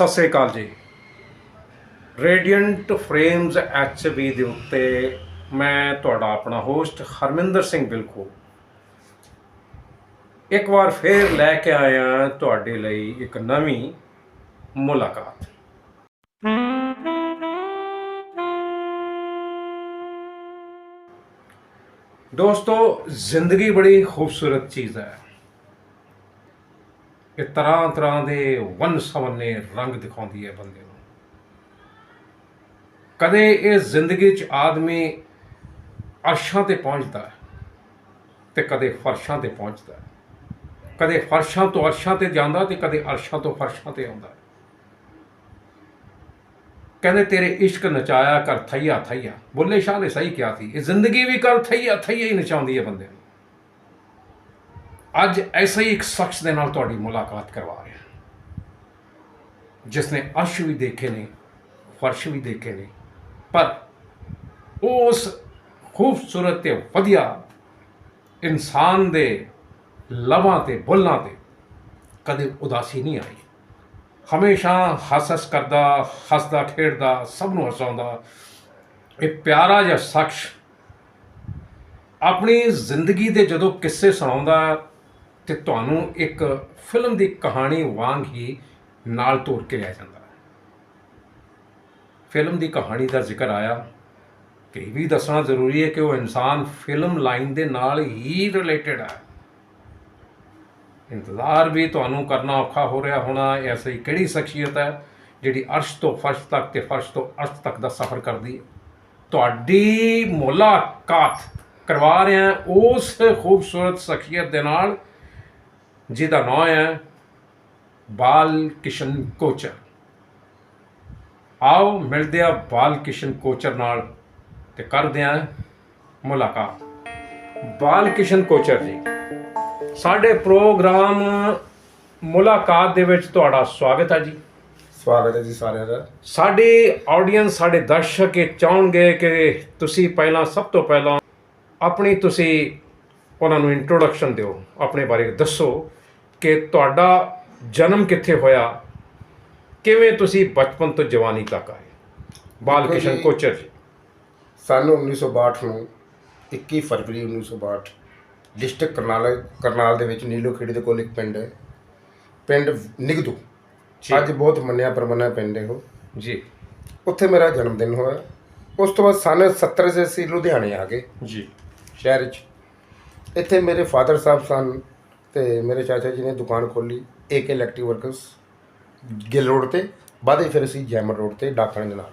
ਸਤਿ ਸ੍ਰੀ ਅਕਾਲ ਜੀ। ਰੇਡੀਅੰਟ frames Hb ਦੇ ਉੱਤੇ ਮੈਂ ਤੁਹਾਡਾ ਆਪਣਾ ਹੋਸਟ ਹਰਮਿੰਦਰ ਸਿੰਘ ਬਿਲਖੂ ਇੱਕ ਵਾਰ ਫੇਰ ਲੈ ਕੇ ਆਇਆ ਤੁਹਾਡੇ ਲਈ ਇੱਕ ਨਵੀਂ ਮੁਲਾਕਾਤ। ਦੋਸਤੋ, ਜ਼ਿੰਦਗੀ ਬੜੀ ਖੂਬਸੂਰਤ ਚੀਜ਼ ਹੈ। ਇਹ ਤਰ੍ਹਾਂ ਤਰ੍ਹਾਂ ਦੇ ਵੰਨ ਸਵੰਨੇ ਰੰਗ ਦਿਖਾਉਂਦੀ ਹੈ ਬੰਦੇ ਨੂੰ। ਕਦੇ ਇਹ ਜ਼ਿੰਦਗੀ 'ਚ ਆਦਮੀ ਅਰਸ਼ਾਂ ਤੇ ਪਹੁੰਚਦਾ ਹੈ ਤੇ ਕਦੇ ਫਰਸ਼ਾਂ ਤੇ ਪਹੁੰਚਦਾ ਹੈ। ਕਦੇ ਫਰਸ਼ਾਂ ਤੋਂ ਅਰਸ਼ਾਂ ਤੇ ਜਾਂਦਾ ਤੇ ਕਦੇ ਅਰਸ਼ਾਂ ਤੋਂ ਫਰਸ਼ਾਂ ਤੇ ਆਉਂਦਾ ਕਹਿੰਦੇ, ਤੇਰੇ ਇਸ਼ਕ ਨਚਾਇਆ ਕਰ ਥਈਆ ਥਈਆ। ਬੁੱਲੇ ਸ਼ਾਹ ਨੇ ਸਹੀ ਕਿਹਾ ਸੀ, ਇਹ ਜ਼ਿੰਦਗੀ ਵੀ ਕਰ ਥਈਆ ਥਈਆ ਹੀ ਨਚਾਉਂਦੀ ਹੈ ਬੰਦੇ ਨੂੰ। ਅੱਜ ਐਸੇ ਹੀ ਇੱਕ ਸ਼ਖਸ ਦੇ ਨਾਲ ਤੁਹਾਡੀ ਮੁਲਾਕਾਤ ਕਰਵਾ ਰਿਹਾ ਜਿਸ ਨੇ ਅਰਸ਼ ਵੀ ਦੇਖੇ ਨੇ, ਫਰਸ਼ ਵੀ ਦੇਖੇ ਨੇ, ਪਰ ਉਸ ਖੂਬਸੂਰਤ ਤੇ ਵਧੀਆ ਇਨਸਾਨ ਦੇ ਲਵਾਂ ਤੇ ਬੁੱਲਾਂ ਤੇ ਕਦੇ ਉਦਾਸੀ ਨਹੀਂ ਆਈ। ਹਮੇਸ਼ਾ ਹੱਸ ਹੱਸ ਕਰਦਾ, ਹੱਸਦਾ, ਖੇਡਦਾ, ਸਭ ਨੂੰ ਹਸਾਉਂਦਾ। ਇਹ ਪਿਆਰਾ ਜਿਹਾ ਸ਼ਖਸ ਆਪਣੀ ਜ਼ਿੰਦਗੀ ਦੇ ਜਦੋਂ ਕਿੱਸੇ ਸੁਣਾਉਂਦਾ ਤੇ ਤੁਹਾਨੂੰ ਇੱਕ ਫਿਲਮ ਦੀ ਕਹਾਣੀ ਵਾਂਗ ਹੀ ਨਾਲ ਤੋਰ ਕੇ ਲਿਆ ਜਾਂਦਾ ਫਿਲਮ ਦੀ ਕਹਾਣੀ ਦਾ ਜ਼ਿਕਰ ਆਇਆ ਕਿ ਇਹ ਵੀ ਦੱਸਣਾ ਜ਼ਰੂਰੀ ਹੈ ਕਿ ਉਹ ਇਨਸਾਨ ਫਿਲਮ ਲਾਈਨ ਦੇ ਨਾਲ ਹੀ ਰਿਲੇਟਡ ਹੈ। ਇੰਤਜ਼ਾਰ ਵੀ ਤੁਹਾਨੂੰ ਕਰਨਾ ਔਖਾ ਹੋ ਰਿਹਾ ਹੋਣਾ, ਐਸੀ ਕਿਹੜੀ ਸ਼ਖਸੀਅਤ ਹੈ ਜਿਹੜੀ ਅਰਸ਼ ਤੋਂ ਫਰਸ਼ ਤੱਕ ਤੇ ਫਰਸ਼ ਤੋਂ ਅਰਸ਼ ਤੱਕ ਦਾ ਸਫ਼ਰ ਕਰਦੀ ਹੈ? ਤੁਹਾਡੀ ਮੁਲਾਕਾਤ ਕਰਵਾ ਰਿਹਾ ਉਸ ਖੂਬਸੂਰਤ ਸ਼ਖਸੀਅਤ ਦੇ ਨਾਲ ਜਿਹਦਾ ਨਾਮ ਹੈ ਬਾਲ ਕਿਸ਼ਨ ਕੋਚਰ। ਆਓ ਮਿਲਦੇ ਆ ਬਾਲ ਕਿਸ਼ਨ ਕੋਚਰ ਨਾਲ ਤੇ ਕਰਦੇ ਆ ਮੁਲਾਕਾਤ। ਬਾਲ ਕਿਸ਼ਨ ਕੋਚਰ ਜੀ ਸਾਡੇ ਪ੍ਰੋਗਰਾਮ ਮੁਲਾਕਾਤ ਦੇ ਵਿੱਚ ਤੁਹਾਡਾ ਸਵਾਗਤ ਹੈ ਜੀ। ਸਵਾਗਤ ਹੈ ਜੀ ਸਾਰਿਆਂ ਦਾ। ਸਾਡੇ ਆਡੀਅנס ਸਾਡੇ ਦਰਸ਼ਕ ਇਹ ਚਾਹਣਗੇ ਕਿ ਤੁਸੀਂ ਪਹਿਲਾਂ ਸਭ ਤੋਂ ਪਹਿਲਾਂ ਆਪਣੀ ਤੁਸੀਂ ਉਹਨਾਂ ਨੂੰ ਇੰਟਰੋਡਕਸ਼ਨ ਦਿਓ ਆਪਣੇ ਬਾਰੇ ਦੱਸੋ। ਕਿ ਤੁਹਾਡਾ ਜਨਮ ਕਿੱਥੇ ਹੋਇਆ? ਕਿਵੇਂ ਤੁਸੀਂ ਬਚਪਨ ਤੋਂ ਜਵਾਨੀ ਤੱਕ ਆਏ? ਬਾਲ ਦੇਖੋ ਕਿਸ਼ਨ ਜੀ, ਕੋਚਰ ਜੀ। ਸਨ 1962 ਨੂੰ 21 ਫਰਵਰੀ 1962 ਡਿਸਟ੍ਰਿਕਟ ਕਰਨਾਲ ਕਰਨਾਲ ਦੇ ਵਿੱਚ ਨੀਲੋ ਖੇੜੀ ਦੇ ਕੋਲ ਇੱਕ ਪਿੰਡ ਹੈ। ਪਿੰਡ ਨਿਗਦੂ। ਜੀ। ਅੱਜ ਬਹੁਤ ਮੰਨਿਆ ਪਰਮੰਨਿਆ ਪਿੰਡ ਹੈ ਉਹ। ਜੀ। ਉੱਥੇ ਮੇਰਾ ਜਨਮ ਦਿਨ ਹੋਇਆ। ਉਸ ਤੋਂ ਬਾਅਦ ਸਨ 70 'ਚ ਅਸੀਂ ਲੁਧਿਆਣੇ ਆ ਗਏ। ਜੀ। ਸ਼ਹਿਰ 'ਚ। ਇੱਥੇ ਮੇਰੇ ਫਾਦਰ ਸਾਹਿਬ ਸਨ। ਤੇ ਮੇਰੇ ਚਾਚਾ ਜੀ ਨੇ ਦੁਕਾਨ ਖੋਲੀ AK electric workers Gill road ਤੇ, ਬਾਅਦ ਵਿੱਚ ਫਿਰ ਅਸੀਂ ਜੈਮਰ ਰੋਡ ਤੇ ਡਾਕਖਾਨੇ ਦੇ ਨਾਲ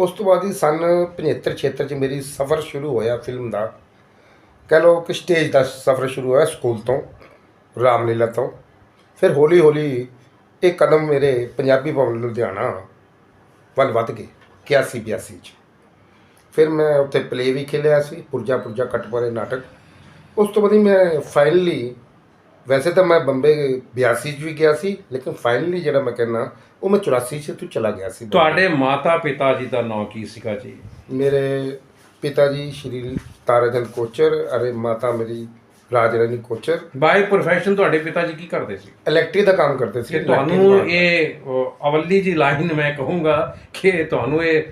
ਉਸ ਤੋਂ ਬਾਅਦ ਹੀ ਸਨ 75 76 ਚ ਮੇਰੀ ਸਫ਼ਰ ਸ਼ੁਰੂ ਹੋਇਆ ਫਿਲਮ ਦਾ। ਕਹਿ ਲਓ ਕਿ ਸਟੇਜ ਦਾ ਸਫ਼ਰ ਸ਼ੁਰੂ ਹੋਇਆ ਸਕੂਲ ਤੋਂ, ਰਾਮਲੀਲਾ ਤੋਂ। ਫਿਰ ਹੌਲੀ ਹੌਲੀ ਇਹ ਕਦਮ ਮੇਰੇ ਪੰਜਾਬੀ ਭਵਨ ਲੁਧਿਆਣਾ ਵੱਲ ਵੱਧ ਗਏ 81 82 ਚ। ਫਿਰ ਮੈਂ ਉੱਥੇ ਪਲੇ ਵੀ ਖੇਲਿਆ ਸੀ ਪੁਰਜਾ ਪੁਰਜਾ ਕਟਪਰੇ ਨਾਟਕ। ਉਸ ਤੋਂ ਬਾਅਦ ਹੀ ਮੈਂ ਫਾਈਨਲੀ ਵੈਸੇ ਤਾਂ ਮੈਂ ਬੰਬੇ 82 ਚ ਵੀ ਗਿਆ ਸੀ ਲੇਕਿਨ ਫਾਈਨਲੀ ਜਿਹੜਾ ਮੈਂ ਕਹਿੰਦਾ ਉਹ ਮੈਂ 84 ਚ ਤੋਂ ਚਲਾ ਗਿਆ ਸੀ। ਤੁਹਾਡੇ ਮਾਤਾ ਪਿਤਾ ਜੀ ਦਾ ਨਾਮ ਕੀ ਸੀਗਾ ਜੀ? ਮੇਰੇ ਪਿਤਾ ਜੀ ਸ਼੍ਰੀ ਤਾਰਾਚੰਦ ਕੋਚਰ ਅਰੇ ਮਾਤਾ ਮੇਰੀ ਰਾਜ ਰਾਣੀ ਕੋਚਰ। ਬਾਈ ਪ੍ਰੋਫੈਸ਼ਨ ਤੁਹਾਡੇ ਪਿਤਾ ਜੀ ਕੀ ਕਰਦੇ ਸੀ? ਇਲੈਕਟ੍ਰਿਕ ਦਾ ਕੰਮ ਕਰਦੇ ਸੀ ਤੁਹਾਨੂੰ। ਇਹ ਅਵੱਲੀ ਜੀ ਲਾਈਨ ਮੈਂ ਕਹੂੰਗਾ ਕਿ ਤੁਹਾਨੂੰ ਇਹ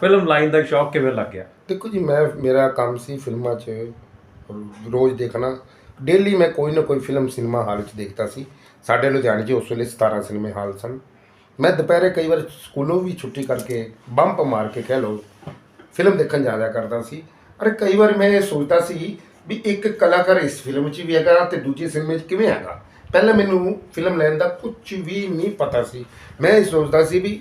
ਫਿਲਮ ਲਾਈਨ ਦਾ ਸ਼ੌਕ ਕਿਵੇਂ ਲੱਗ ਗਿਆ? ਦੇਖੋ ਜੀ ਮੈਂ ਮੇਰਾ ਕੰਮ ਸੀ ਫਿਲਮਾਂ 'ਚ ਰੋਜ਼ ਦੇਖਣਾ। ਡੇਲੀ ਮੈਂ ਕੋਈ ਨਾ ਕੋਈ ਫਿਲਮ ਸਿਨੇਮਾ ਹਾਲ 'ਚ ਦੇਖਦਾ ਸੀ। ਸਾਡੇ ਲੁਧਿਆਣੇ 'ਚ ਉਸ ਵੇਲੇ 17 ਸਿਨੇਮੇ ਹਾਲ ਸਨ। ਮੈਂ ਦੁਪਹਿਰੇ ਕਈ ਵਾਰ ਸਕੂਲੋਂ ਵੀ ਛੁੱਟੀ ਕਰਕੇ ਬੰਪ ਮਾਰ ਕੇ ਕਹਿ ਲਓ ਫਿਲਮ ਦੇਖਣ ਜਾਇਆ ਕਰਦਾ ਸੀ। ਅਰੇ ਕਈ ਵਾਰ ਮੈਂ ਇਹ ਸੋਚਦਾ ਸੀ ਵੀ ਇੱਕ ਕਲਾਕਾਰ ਇਸ ਫਿਲਮ 'ਚ ਵੀ ਹੈਗਾ ਤੇ ਦੂਜੀ ਸਿਨੇਮੇ 'ਚ ਕਿਵੇਂ ਹੈਗਾ। ਪਹਿਲਾਂ ਮੈਨੂੰ ਫਿਲਮ ਲੈਣ ਦਾ ਕੁਝ ਵੀ ਨਹੀਂ ਪਤਾ ਸੀ। ਮੈਂ ਇਹ ਸੋਚਦਾ ਸੀ ਵੀ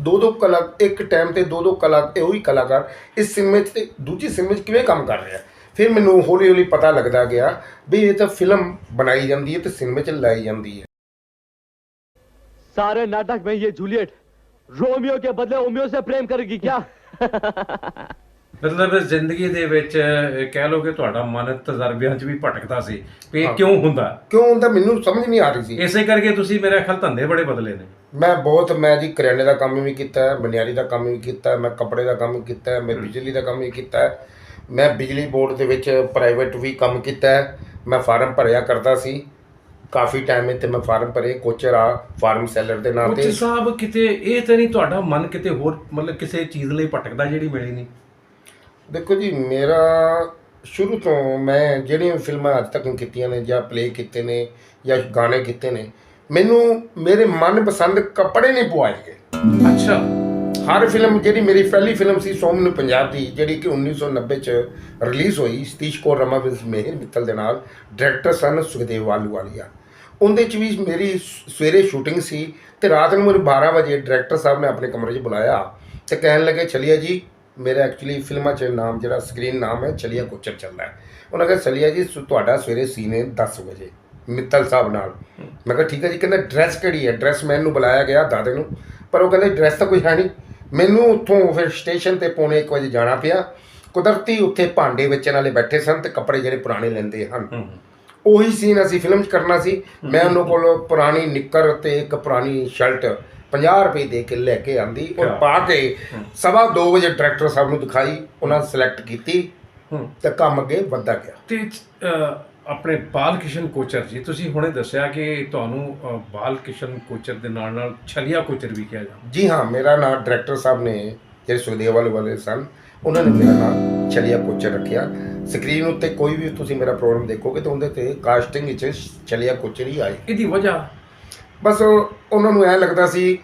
ਦੋ ਦੋ ਕਲਾ, ਇੱਕ ਟਾਈਮ ਤੇ ਦੋ ਦੋ ਕਲਾ, ਇਹੋ ਹੀ ਕਲਾਕਾਰ ਇਸ ਸਿਨੇਮੇ 'ਚ ਤੇ ਦੂਜੀ ਸਿਨੇਮੇ 'ਚ ਕਿਵੇਂ ਕੰਮ ਕਰ ਰਿਹਾ। ਫਿਰ ਮੈਨੂੰ ਹੌਲੀ ਹੌਲੀ ਪਤਾ ਲੱਗਦਾ ਗਿਆ ਵੀ ਇਹ ਤਾਂ ਫਿਲਮ ਬਣਾਈ ਜਾਂਦੀ ਹੈ ਤੇ ਸਿਨੇਮੇ 'ਚ ਲਾਈ ਜਾਂਦੀ ਹੈ सारे नाटक में ये जूलियट रोमियो के बदले ओमियो से प्रेम करेगी क्या ਮਤਲਬ ਜ਼ਿੰਦਗੀ ਦੇ ਵਿੱਚ ਇਹ ਕਹਿ ਲਓ ਕਿ ਤੁਹਾਡਾ ਮਨ ਤਜਰਬਿਆਂ 'ਚ ਵੀ ਭਟਕਦਾ ਸੀ ਵੀ ਇਹ ਕਿਉਂ ਹੁੰਦਾ ਕਿਉਂ ਹੁੰਦਾ ਮੈਨੂੰ ਸਮਝ ਨਹੀਂ ਆ ਰਹੀ ਸੀ ਇਸੇ ਕਰਕੇ ਤੁਸੀਂ ਮੇਰੇ ਖਿਆਲ ਧੰਦੇ ਬੜੇ ਬਦਲੇ ਨੇ ਮੈਂ ਬਹੁਤ ਮੈਂ ਜੀ ਕਰਿਆਨੇ ਦਾ ਕੰਮ ਵੀ ਕੀਤਾ ਹੈ ਬਨਿਆਰੀ ਦਾ ਕੰਮ ਵੀ ਕੀਤਾ ਹੈ ਮੈਂ ਕੱਪੜੇ ਦਾ ਕੰਮ ਵੀ ਕੀਤਾ ਹੈ ਮੈਂ ਬਿਜਲੀ ਦਾ ਕੰਮ ਵੀ ਕੀਤਾ ਹੈ ਮੈਂ ਬਿਜਲੀ ਬੋਰਡ ਦੇ ਵਿੱਚ ਪ੍ਰਾਈਵੇਟ ਵੀ ਕੰਮ ਕੀਤਾ ਹੈ। ਮੈਂ ਫਾਰਮ ਭਰਿਆ ਕਰਦਾ ਸੀ। ਕਾਫੀ ਟਾਈਮ ਇੱਥੇ ਮੈਂ ਫਾਰਮ ਭਰੇ ਕੋਚਰ ਆ ਫਾਰਮ ਸੈਲਰ ਦੇ ਨਾਂ ਕੋਚ ਤੇ ਸਾਹਿਬ ਕਿਤੇ ਇਹ ਤਾਂ ਨਹੀਂ ਤੁਹਾਡਾ ਮਨ ਕਿਤੇ ਹੋਰ ਮਤਲਬ ਕਿਸੇ ਚੀਜ਼ ਲਈ ਭਟਕਦਾ ਜਿਹੜੀ ਮਿਲੀ ਨਹੀਂ? ਦੇਖੋ ਜੀ ਮੇਰਾ ਸ਼ੁਰੂ ਤੋਂ ਮੈਂ ਜਿਹੜੀਆਂ ਫਿਲਮਾਂ ਅੱਜ ਤੱਕ ਕੀਤੀਆਂ ਨੇ ਜਾਂ ਪਲੇ ਕੀਤੇ ਨੇ ਜਾਂ ਗਾਣੇ ਕੀਤੇ ਨੇ ਮੈਨੂੰ ਮੇਰੇ ਮਨਪਸੰਦ ਕੱਪੜੇ ਨਹੀਂ ਪਵਾਏ ਗਏ। ਅੱਛਾ। ਹਰ ਫਿਲਮ ਜਿਹੜੀ ਮੇਰੀ ਪਹਿਲੀ ਫਿਲਮ ਸੀ ਸੋਮ ਨੂੰ ਪੰਜਾਬ ਦੀ, ਜਿਹੜੀ ਕਿ 1990 ਚ ਰਿਲੀਜ਼ ਹੋਈ ਸਤੀਸ਼ ਕੌਰ ਰਮਾ ਵਿਦ ਮਿਹਰ ਮਿੱਤਲ ਦੇ ਨਾਲ ਡਾਇਰੈਕਟਰ ਸਨ ਸੁਖਦੇਵ ਵਾਲੂਵਾਲੀਆ ਉਹਦੇ ਚ ਵੀ ਮੇਰੀ ਸਵੇਰੇ ਸ਼ੂਟਿੰਗ ਸੀ ਤੇ ਰਾਤ ਨੂੰ ਮੈਨੂੰ 12 ਵਜੇ ਡਾਇਰੈਕਟਰ ਸਾਹਿਬ ਨੇ ਆਪਣੇ ਕਮਰੇ 'ਚ ਬੁਲਾਇਆ ਤੇ ਕਹਿਣ ਲੱਗੇ ਚਲਿਆ ਜੀ, ਮੇਰਾ ਐਕਚੁਅਲੀ ਫਿਲਮਾਂ 'ਚ ਨਾਮ ਜਿਹੜਾ ਸਕਰੀਨ ਨਾਮ ਹੈ ਚਲਿਆ ਕੋਚਰ ਚੱਲਦਾ ਹੈ। ਉਹਨਾਂ ਕਹਿੰਦਾ ਚਲਿਆ ਜੀ, ਸੁ- ਤੁਹਾਡਾ ਸਵੇਰੇ ਸੀਨੇ 10 ਵਜੇ। ਮਿੱਤਲ ਸਾਹਿਬ ਨਾਲ। ਮੈਂ ਕਿਹਾ, ਠੀਕ ਹੈ ਜੀ, ਕਹਿੰਦਾ ਡਰੈਸ ਕਿਹੜੀ ਹੈ? ਡਰੈਸ ਮੈਨ ਨੂੰ ਬੁਲਾਇਆ ਗਿਆ ਦਾਦੇ ਨੂੰ, ਪਰ ਉਹ ਕਹਿੰਦੇ ਡਰੈਸ ਤਾਂ ਕੋਈ ਹੈ ਨਹੀਂ। ਮੈਨੂੰ ਉੱਥੋਂ ਫਿਰ ਸਟੇਸ਼ਨ ਤੇ ਪੌਣੇ 1 ਵਜੇ ਜਾਣਾ ਪਿਆ। ਕੁਦਰਤੀ ਉੱਥੇ ਭਾਂਡੇ ਵੇਚਣ ਵਾਲੇ ਬੈਠੇ ਸਨ ਤੇ ਕੱਪੜੇ ਜਿਹੜੇ ਪੁਰਾਣੇ ਲੈਂਦੇ ਹਨ। ਉਹੀ ਸੀਨ ਅਸੀਂ ਫਿਲਮ 'ਚ ਕਰਨਾ ਸੀ। ਮੈਂ ਉਹਨਾਂ ਕੋਲ ਪੁਰਾਣੀ ਨਿੱਕਰ ਤੇ ਇੱਕ ਪੁਰਾਣੀ ਸ਼ਰਟ 50 ਰੁਪਏ ਦੇ ਕੇ ਲੈ ਕੇ ਆਂਦੀ। ਔਰ? ਪਾ ਕੇ ਸਵਾ 2 ਵਜੇ ਡਾਇਰੈਕਟਰ ਸਾਹਿਬ ਨੂੰ ਦਿਖਾਈ। ਉਹਨਾਂ ਸਿਲੈਕਟ ਕੀਤੀ ਤੇ ਕੰਮ ਅੱਗੇ ਵੱਧਦਾ ਗਿਆ। ਤੇ ਆਪਣੇ ਬਾਲ ਕਿਸ਼ਨ ਕੋਚਰ ਜੀ ਤੁਸੀਂ ਹੁਣੇ ਦੱਸਿਆ ਕਿ ਤੁਹਾਨੂੰ ਬਾਲ ਕਿਸ਼ਨ ਕੋਚਰ ਦੇ ਨਾਲ ਨਾਲ ਛਲੀਆ ਕੋਚਰ ਵੀ ਕਿਹਾ ਜਾਂਦਾ। ਜੀ ਹਾਂ ਮੇਰਾ ਨਾਮ ਡਾਇਰੈਕਟਰ ਸਾਹਿਬ ਨੇ ਜਿਹੜੇ ਸੁਖਦੇਵ ਵਾਲੇ ਵਾਲੇ ਸਨ ਉਹਨਾਂ ਨੇ ਮੇਰਾ ਨਾਮ ਛਲੀਆ ਕੋਚਰ ਰੱਖਿਆ। ਸਕਰੀਨ ਉੱਤੇ ਕੋਈ ਵੀ ਤੁਸੀਂ ਮੇਰਾ ਪ੍ਰੋਗਰਾਮ ਦੇਖੋਗੇ ਤਾਂ ਉਹਦੇ ਤੇ ਕਾਸਟਿੰਗ ਵਿੱਚ ਛਲੀਆ ਕੋਚਰ ਹੀ ਆਏ। ਇਹਦੀ ਵਜ੍ਹਾ? ਬਸ ਉਹ- ਉਹਨਾਂ ਨੂੰ ਐ ਲੱਗਦਾ ਸੀ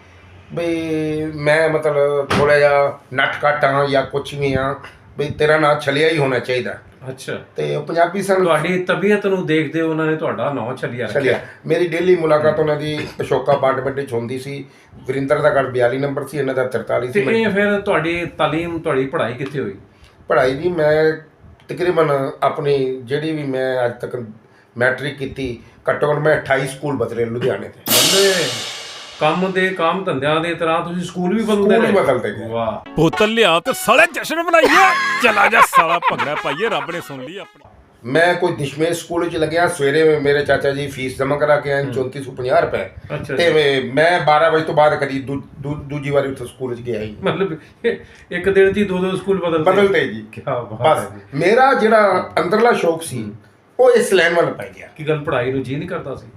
ਵੀ ਮੈਂ ਮਤਲਬ ਥੋੜਾ ਜਿਹਾ ਨੱਟ ਕੱਟ ਹਾਂ ਜਾਂ ਕੁਝ ਵੀ ਹਾਂ ਵੀ ਤੇਰਾ ਨਾਂ ਛਲਿਆ ਹੀ ਹੋਣਾ ਚਾਹੀਦਾ। ਅੱਛਾ। ਤੇ ਉਹ ਪੰਜਾਬੀ ਸਨ ਤੁਹਾਡੀ ਤਬੀਅਤ ਨੂੰ ਦੇਖਦੇ ਉਹਨਾਂ ਨੇ ਤੁਹਾਡਾ ਨਾਂ ਛਲੀਆ ਰੱਖਿਆ। ਮੇਰੀ ਡੇਲੀ ਮੁਲਾਕਾਤ ਉਹਨਾਂ ਦੀ ਅਸ਼ੋਕਾ ਅਪਾਰਟਮੈਂਟ ਵਿੱਚ ਹੁੰਦੀ ਸੀ। ਵਰਿੰਦਰ ਦਾ ਘਰ 42 ਨੰਬਰ ਸੀ ਇਹਨਾਂ ਦਾ 43 ਤੇ ਸੀ। ਮੈਂ ਇਹ ਫਿਰ ਤੁਹਾਡੀ ਤਾਲੀਮ ਤੁਹਾਡੀ ਪੜ੍ਹਾਈ ਕਿੱਥੇ ਹੋਈ? ਪੜ੍ਹਾਈ ਦੀ ਮੈਂ ਤਕਰੀਬਨ ਆਪਣੀ ਜਿਹੜੀ ਵੀ ਮੈਂ ਅੱਜ ਤੱਕ ਮੈਟ੍ਰਿਕ ਕੀਤੀ ਘੱਟੋ ਘੱਟ ਮੈਂ 28 ਸਕੂਲ ਬਦਲੇ ਲੁਧਿਆਣੇ ਤੇ ਬੰਦੇ ਕੰਮ ਦੇ ਕੰਮ ਧੰਦਿਆਂ ਦੇ ਤਰ੍ਹਾਂ ਤੁਸੀਂ ਸਕੂਲ ਵੀ ਬਦਲਦੇ ਸਕੂਲ ਵੀ ਰਹੇ। ਬਦਲਦੇ ਗਏ ਵਾਹ। ਬੋਤਲ ਲਿਆ ਤੇ ਸਾਲੇ ਜਸ਼ਨ ਮਨਾਈਏ ਚਲਾ ਜਾ ਸਾਲਾ ਭੰਗੜਾ ਪਾਈਏ ਰੱਬ ਨੇ ਸੁਣ ਲਈ ਆਪਣੀ। ਮੈਂ ਕੋਈ ਦਸ਼ਮੇਸ਼ ਸਕੂਲ ਵਿੱਚ ਲੱਗਿਆ ਸਵੇਰੇ ਮੇਰੇ ਚਾਚਾ ਜੀ ਫੀਸ ਜਮ੍ਹਾਂ ਕਰਾ ਕੇ ਆਏ 3450 ਰੁਪਏ। ਤੇ ਮੈਂ- ਮੈਂ 12 ਵਜੇ ਤੋਂ ਬਾਅਦ ਕਦੀ ਦੂ- ਦੂ- ਦੂਜੀ ਵਾਰੀ ਉੱਥੇ ਸਕੂਲ ਵਿੱਚ ਗਿਆ ਹੀ ਨਹੀਂ। ਮਤਲਬ ਇਹ- ਇੱਕ ਦਿਨ 'ਚ ਹੀ ਦੋ ਦੋ ਸਕੂਲ ਬਦਲਦੇ ਬਦਲਦੇ ਜੀ। ਕੀ ਬਾਤ ਬਸ ਹੈ ਜੀ। ਮੇਰਾ ਜਿਹੜਾ ਅੰਦਰਲਾ ਸ਼ੌਕ ਸੀ ਉਹ ਇਸ ਲਾਈਨ ਵੱਲ ਪੈ ਗਿਆ। ਕੀ ਗੱਲ ਪੜ੍ਹਾਈ ਨੂੰ ਜੀ ਨਹੀਂ ਕਰਦਾ ਸੀ?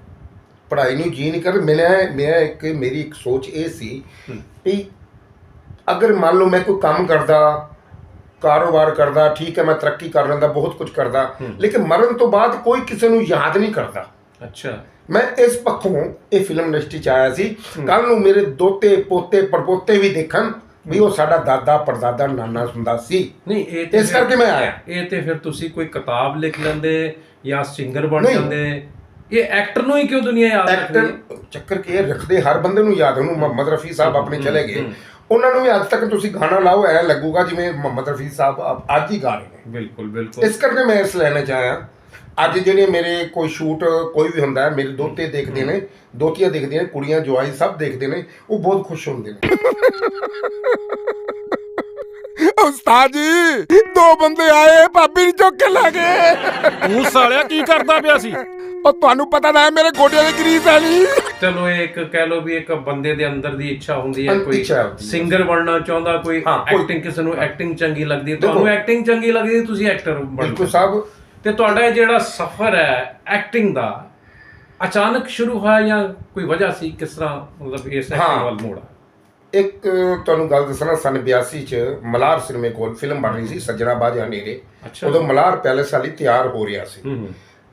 ਪੜ੍ਹਾਈ ਨੂੰ ਜੀ ਨਹੀਂ ਕਰ ਮੈਂ ਮੈਂ ਇੱਕ ਮੇਰੀ ਇੱਕ ਸੋਚ ਇਹ ਸੀ ਵੀ ਅਗਰ ਮੰਨ ਲਓ ਮੈਂ ਕੋਈ ਕੰਮ ਕਰਦਾ ਕਾਰੋਬਾਰ ਕਰਦਾ ਠੀਕ ਹੈ ਮੈਂ ਤਰੱਕੀ ਕਰ ਲੈਂਦਾ ਬਹੁਤ ਕੁਝ ਕਰਦਾ ਲੇਕਿਨ ਮਰਨ ਤੋਂ ਬਾਅਦ ਕੋਈ ਕਿਸੇ ਨੂੰ ਯਾਦ ਨਹੀਂ ਕਰਦਾ। ਅੱਛਾ। ਮੈਂ ਇਸ ਪੱਖੋਂ ਇਹ ਫਿਲਮ ਇੰਡਸਟਰੀ ਚ ਆਇਆ ਸੀ। ਕੱਲ ਨੂੰ ਮੇਰੇ ਦੋਤੇ ਪੋਤੇ ਪੜਪੋਤੇ ਵੀ ਦੇਖਣ ਵੀ ਉਹ ਸਾਡਾ ਦਾਦਾ ਪੜਦਾਦਾ ਨਾਨਾ ਹੁੰਦਾ ਸੀ। ਨਹੀਂ ਇਹ ਤੇ ਇਸ ਕਰਕੇ ਮੈਂ ਆਇਆ। ਇਹ ਤੇ ਫਿਰ ਤੁਸੀਂ ਕੋਈ ਕਿਤਾਬ ਲਿਖ ਲੈਂਦੇ ਜਾਂ ਸਿੰਗਰ ਬਣ। ਜਾਂਦੇ? ਇਹ ਐਕਟਰ ਨੂੰ ਹੀ ਕਿਉਂ ਦੁਨੀਆ ਯਾਦ ਰੱਖਦੀ ਐਕਟਰ ਚੱਕਰ ਕੀ ਹੈ ਰੱਖਦੇ ਹਰ ਬੰਦੇ ਨੂੰ ਯਾਦ ਉਹਨੂੰ ਮੁਹੰਮਦ ਰਫੀ ਸਾਹਿਬ ਆਪਣੇ ਚਲੇ ਗਏ। ਉਹਨਾਂ ਨੂੰ ਵੀ ਅੱਜ ਤੱਕ ਤੁਸੀਂ ਗਾਣਾ ਲਾਓ ਐ ਲੱਗੂਗਾ ਜਿਵੇਂ ਮੁਹੰਮਦ ਰਫੀ ਸਾਹਿਬ ਅੱਜ ਹੀ ਗਾ ਰਹੇ ਨੇ। ਬਿਲਕੁਲ ਬਿਲਕੁਲ। ਇਸ ਕਰਕੇ ਮੈਂ ਇਸ ਲੈਣੇ ਚ ਆਇਆ। ਅੱਜ ਜਿਹੜੇ ਮੇਰੇ ਕੋਈ ਸ਼ੂਟ ਕੋਈ ਵੀ ਹੁੰਦਾ ਹੈ ਮੇਰੇ ਦੋਤੇ ਦੇਖਦੇ ਨੇ ਦੋਤੀਆਂ ਦੇਖਦੀਆਂ ਨੇ ਕੁੜੀਆਂ ਜਵਾਈ ਸਭ ਦੇਖਦੇ ਨੇ ਉਹ ਬਹੁਤ ਖੁਸ਼ ਹੁੰਦੇ ਨੇ। ਉਸਤਾਦ ਜੀ ਦੋ ਬੰਦੇ ਆਏ ਭਾਬੀ ਨੂੰ ਚੁੱਕ ਕੇ ਲੈ ਗਏ। ਤੂੰ ਸਾਲਿਆ ਕੀ ਕਰਦਾ ਪਿਆ ਸੀ? ਉਹ ਤੁਹਾਨੂੰ ਪਤਾ ਨਾ ਹੈ ਮੇਰੇ ਗੋਡਿਆਂ ਦੀ ਗਰੀਸ ਹੈ ਨਹੀਂ ਚਲੋ ਇਹ ਇੱਕ ਕਹਿ ਲਓ ਵੀ ਇੱਕ ਬੰਦੇ ਦੇ ਅੰਦਰ ਦੀ ਇੱਛਾ ਹੁੰਦੀ ਹੈ ਕੋਈ। ਸਿੰਗਰ ਬਣਨਾ ਚਾਹੁੰਦਾ ਕੋਈ ਹਾਂ, ਕੋਈ- ਐਕਟਿੰਗ ਕਿਸੇ ਨੂੰ ਐਕਟਿੰਗ ਚੰਗੀ ਲੱਗਦੀ ਹੈ। ਤੁਹਾਨੂੰ ਐਕਟਿੰਗ ਚੰਗੀ ਲੱਗਦੀ ਹੈ ਤੁਸੀਂ ਐਕਟਰ ਬਣ। ਬਿਲਕੁਲ ਸਾਹਿਬ। ਤੇ ਤੁਹਾਡਾ ਜਿਹੜਾ ਸਫ਼ਰ ਹੈ ਐਕਟਿੰਗ ਦਾ ਅਚਾਨਕ ਸ਼ੁਰੂ ਹੋਇਆ ਜਾਂ ਕੋਈ ਵਜ੍ਹਾ ਸੀ? ਕਿਸ ਤਰ੍ਹਾਂ ਮਤਲਬ ਇਸ। ਐਕਟਿੰਗ ਵੱਲ ਮੋੜਾ ਇੱਕ ਤੁਹਾਨੂੰ ਗੱਲ ਦੱਸਣਾ ਸਨ 82 ਚ ਮਲਾਰ ਸਿਨੇਮੇ ਕੋਲ ਫਿਲਮ ਬਣ ਰਹੀ ਸੀ ਸੱਜਣਾ ਬਾਜ ਹਨੇਰੇ। ਅੱਛਾ। ਉਦੋਂ ਮਲਾਰ ਪੈਲੇਸ ਵਾਲੀ ਤਿਆਰ ਹੋ ਰਿਹਾ ਸੀ। ਹੂੰ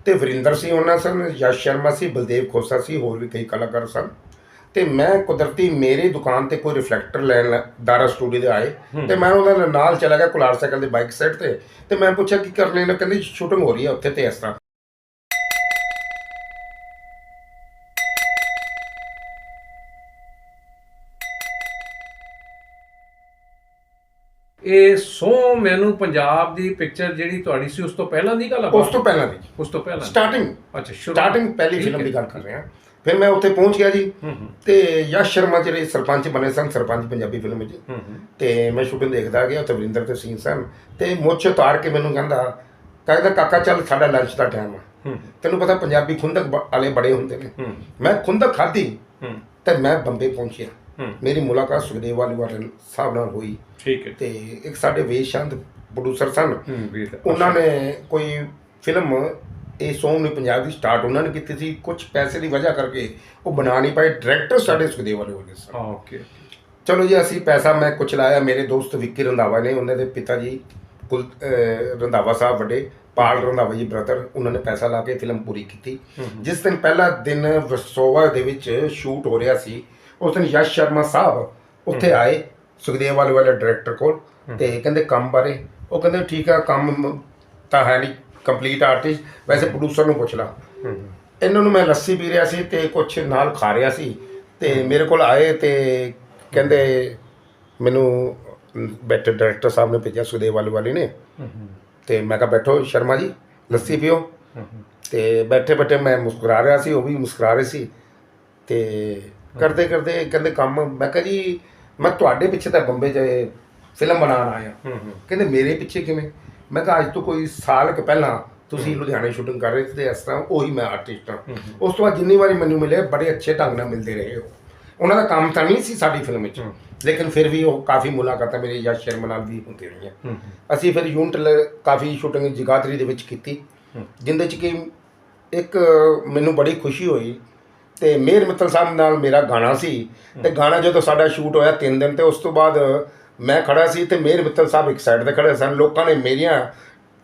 ਤੇ ਵਰਿੰਦਰ ਸਿੰਘ ਉਹਨਾਂ ਸਨ ਯਸ਼ ਸ਼ਰਮਾ ਸੀ ਬਲਦੇਵ ਖੋਸਾ ਸੀ ਹੋਰ ਵੀ ਕਈ ਕਲਾਕਾਰ ਸਨ। ਤੇ ਮੈਂ ਕੁਦਰਤੀ ਮੇਰੀ ਦੁਕਾਨ ਤੇ ਕੋਈ ਰਿਫਲੈਕਟਰ ਲੈਣ ਲ- ਦਾਰਾ ਸਟੂਡੀਓ ਦੇ ਆਏ। ਤੇ ਮੈਂ ਉਹਨਾਂ ਦੇ ਨਾਲ ਚਲਾ ਗਿਆ ਕੁਲਾਰ ਸਾਈਕਲ ਦੇ ਬਾਈਕ ਸਾਈਡ ਤੇ। ਤੇ ਮੈਂ ਪੁੱਛਿਆ ਕੀ ਕਰ ਨੇ ਕਹਿੰਦੇ ਸ਼ੂਟਿੰਗ ਹੋ ਰਹੀ ਹੈ ਉੱਥੇ ਤੇ ਇਸ ਤਰ੍ਹਾਂ। ਇਹ ਸੋ ਮੈਨੂੰ ਪੰਜਾਬ ਦੀ ਪਿਕਚਰ ਜਿਹੜੀ ਤੁਹਾਡੀ ਸੀ ਉਸ ਤੋਂ ਪਹਿਲਾਂ ਦੀ ਗੱਲ ਆ ਉਸ ਤੋਂ ਪਹਿਲਾਂ ਦੀ। ਉਸ ਤੋਂ ਪਹਿਲਾਂ ਸਟਾਰਟਿੰਗ ਅੱਛਾ ਸ਼ੁਰੂ ਸਟਾਰਟਿੰਗ ਪਹਿਲੀ ਫਿਲਮ। ਦੀ ਗੱਲ ਕਰ ਰਹੇ। ਹਾਂ ਫਿਰ ਮੈਂ ਉੱਥੇ ਪਹੁੰਚ ਗਿਆ ਜੀ। ਤੇ ਯਸ਼ ਸ਼ਰਮਾ ਜਿਹੜੇ ਸਰਪੰਚ ਬਣੇ ਸਨ ਸਰਪੰਚ ਪੰਜਾਬੀ ਫਿਲਮ ਵਿੱਚ। ਤੇ ਮੈਂ ਸ਼ੂਟਿੰਗ ਦੇਖਦਾ ਗਿਆ ਤੇ ਵਰਿੰਦਰ ਤੇ ਸੀਨ ਸਨ। ਤੇ ਮੁੱਛ ਉਤਾਰ ਕੇ ਮੈਨੂੰ ਕਹਿੰਦਾ ਕਹਿੰਦਾ ਕਾਕਾ ਚੱਲ ਸਾਡਾ ਲੰਚ ਦਾ ਟਾਈਮ ਆ। ਹੂੰ। ਤੈਨੂੰ ਪਤਾ ਪੰਜਾਬੀ ਖੁੰਦਕ ਵਾਲੇ ਬੜੇ ਹੁੰਦੇ ਨੇ। ਮੈਂ ਖੁੰਦਕ ਖਾਧੀ। ਤੇ ਮੈਂ ਬੰਬੇ ਪਹੁੰਚਿਆ। ਹੂੰ। ਮੇਰੀ ਮੁਲਾਕਾਤ ਸੁਖਦੇਵ ਵਾਲੀ ਵਾਲੇ ਸਾਹਿਬ ਨਾਲ ਹੋਈ। ਠੀਕ ਹੈ। ਤੇ ਇੱਕ ਸਾਡੇ ਵੇਸ਼ਾਂਤ ਪ੍ਰੋਡਿਊਸਰ ਸਨ। ਹੂੰ ਵੀਰ। ਉਹਨਾਂ ਨੇ ਕੋਈ ਫਿਲਮ ਇਹ ਸੌਂਗ ਨੇ ਪੰਜਾਬ ਦੀ ਸਟਾਰਟ ਉਹਨਾਂ ਨੇ ਕੀਤੀ ਸੀ। ਕੁਝ ਪੈਸੇ ਦੀ ਵਜ੍ਹਾ ਕਰਕੇ ਉਹ ਬਣਾ ਨਹੀਂ ਪਾਏ। ਡਾਇਰੈਕਟਰ ਸਾਡੇ ਸੁਖਦੇਵ ਵਾਲੇ ਹੋਏ ਸਨ। ਓਕੇ ਚਲੋ ਜੀ ਅਸੀਂ ਪੈਸਾ ਮੈਂ ਕੁਛ ਲਾਇਆ। ਮੇਰੇ ਦੋਸਤ ਵਿੱਕੀ ਰੰਧਾਵਾ ਨੇ ਉਹਨਾਂ ਦੇ ਪਿਤਾ ਜੀ ਕੁਲ ਰੰਧਾਵਾ ਸਾਹਿਬ ਵੱਡੇ ਪਾਲ ਰੰਧਾਵਾ ਜੀ ਬ੍ਰਦਰ ਉਹਨਾਂ ਨੇ ਪੈਸਾ ਲਾ ਕੇ ਫਿਲਮ ਪੂਰੀ ਕੀਤੀ। ਜਿਸ ਦਿਨ ਪਹਿਲਾ ਦਿਨ ਵਸੋਵਾ ਦੇ ਵਿੱਚ ਸ਼ੂਟ ਹੋ ਰਿਹਾ ਸੀ ਉਸ ਦਿਨ ਯਸ਼ ਸ਼ਰਮਾ ਸਾਹਿਬ ਉੱਥੇ ਆਏ ਸੁਖਦੇਵ ਵਾਲੇ ਵਾਲੇ ਡਾਇਰੈਕਟਰ ਕੋਲ ਤੇ ਕਹਿੰਦੇ ਕੰਮ ਬਾਰੇ ਉਹ ਕਹਿੰਦੇ ਠੀਕ ਆ ਕੰਮ ਤਾਂ ਹੈ ਨਹੀਂ ਕੰਪਲੀਟ ਆਰਟਿਸਟ ਵੈਸੇ ਪ੍ਰੋਡਿਊਸਰ ਨੂੰ ਪੁੱਛ ਲਾ। ਇਹਨਾਂ ਨੂੰ ਮੈਂ ਲੱਸੀ ਪੀ ਰਿਹਾ ਸੀ ਤੇ ਕੁਝ ਨਾਲ ਖਾ ਰਿਹਾ ਸੀ ਤੇ ਮੇਰੇ ਕੋਲ ਆਏ ਤੇ ਕਹਿੰਦੇ ਮੈਨੂੰ ਬੈਠੇ ਡਾਇਰੈਕਟਰ ਸਾਹਿਬ ਨੇ ਭੇਜਿਆ ਸੁਦੇਵ ਵਾਲੇ ਵਾਲੇ ਨੇ। ਤੇ ਮੈਂ ਕਿਹਾ ਬੈਠੋ ਸ਼ਰਮਾ ਜੀ ਲੱਸੀ ਪੀਓ। ਤੇ ਬੈਠੇ ਬੈਠੇ ਮੈਂ ਮੁਸਕਰਾ ਰਿਹਾ ਸੀ ਉਹ ਵੀ ਮੁਸਕਰਾ ਰਹੇ ਸੀ ਤੇ ਕਰਦੇ ਕਰਦੇ ਕਹਿੰਦੇ ਕੰਮ ਮੈਂ ਕਿਹਾ ਜੀ ਮੈਂ ਤੁਹਾਡੇ ਪਿੱਛੇ ਤਾਂ ਬੰਬੇ 'ਚ ਫਿਲਮ ਬਣਾਉਣ ਆਇਆ। ਕਹਿੰਦੇ ਮੇਰੇ ਪਿੱਛੇ ਕਿਵੇਂ? ਮੈਂ ਕਿਹਾ ਅੱਜ ਤੋਂ ਕੋਈ ਸਾਲ ਕੁ ਪਹਿਲਾਂ ਤੁਸੀਂ ਲੁਧਿਆਣੇ ਸ਼ੂਟਿੰਗ ਕਰ ਰਹੇ ਸੀ ਤੇ ਇਸ ਤਰ੍ਹਾਂ ਉਹੀ ਮੈਂ ਆਰਟਿਸਟ ਹਾਂ। ਉਸ ਤੋਂ ਬਾਅਦ ਜਿੰਨੀ ਵਾਰੀ ਮੈਨੂੰ ਮਿਲੇ ਬੜੇ ਅੱਛੇ ਢੰਗ ਨਾਲ ਮਿਲਦੇ ਰਹੇ ਉਹ। ਉਹਨਾਂ ਦਾ ਕੰਮ ਤਾਂ ਨਹੀਂ ਸੀ ਸਾਡੀ ਫਿਲਮ ਵਿੱਚ। ਲੇਕਿਨ ਫਿਰ ਵੀ ਉਹ ਕਾਫੀ ਮੁਲਾਕਾਤਾਂ ਮੇਰੇ ਯਸ਼ ਸ਼ਰਮਾ ਨਾਲ ਵੀ ਹੁੰਦੀਆਂ ਰਹੀਆਂ। ਅਸੀਂ ਫਿਰ ਯੂਨਿਟ ਕਾਫੀ ਸ਼ੂਟਿੰਗ ਜਗਾਦਰੀ ਦੇ ਵਿੱਚ ਕੀਤੀ। ਜਿੰਦੇ ਚ ਕਿ ਇੱਕ ਮੈਨੂੰ ਬੜੀ ਖੁਸ਼ੀ ਹੋਈ ਤੇ ਮੇਰ ਮਿੱਤਲ ਸਾਹਿਬ ਨਾਲ ਮੇਰਾ ਗਾਣਾ ਸੀ ਤੇ ਗਾਣਾ ਜਦੋਂ ਸਾਡਾ ਸ਼ੂਟ ਹੋਇਆ 3 ਦਿਨ ਤੇ ਉਸ ਤੋਂ ਬਾਅਦ ਮੈਂ ਖੜਾ ਸੀ ਤੇ ਮੇਰ ਮਿੱਤਲ ਸਾਹਿਬ ਇੱਕ ਸਾਈਡ ਤੇ ਖੜੇ ਸਨ। ਲੋਕਾਂ ਨੇ ਮੇਰੀਆਂ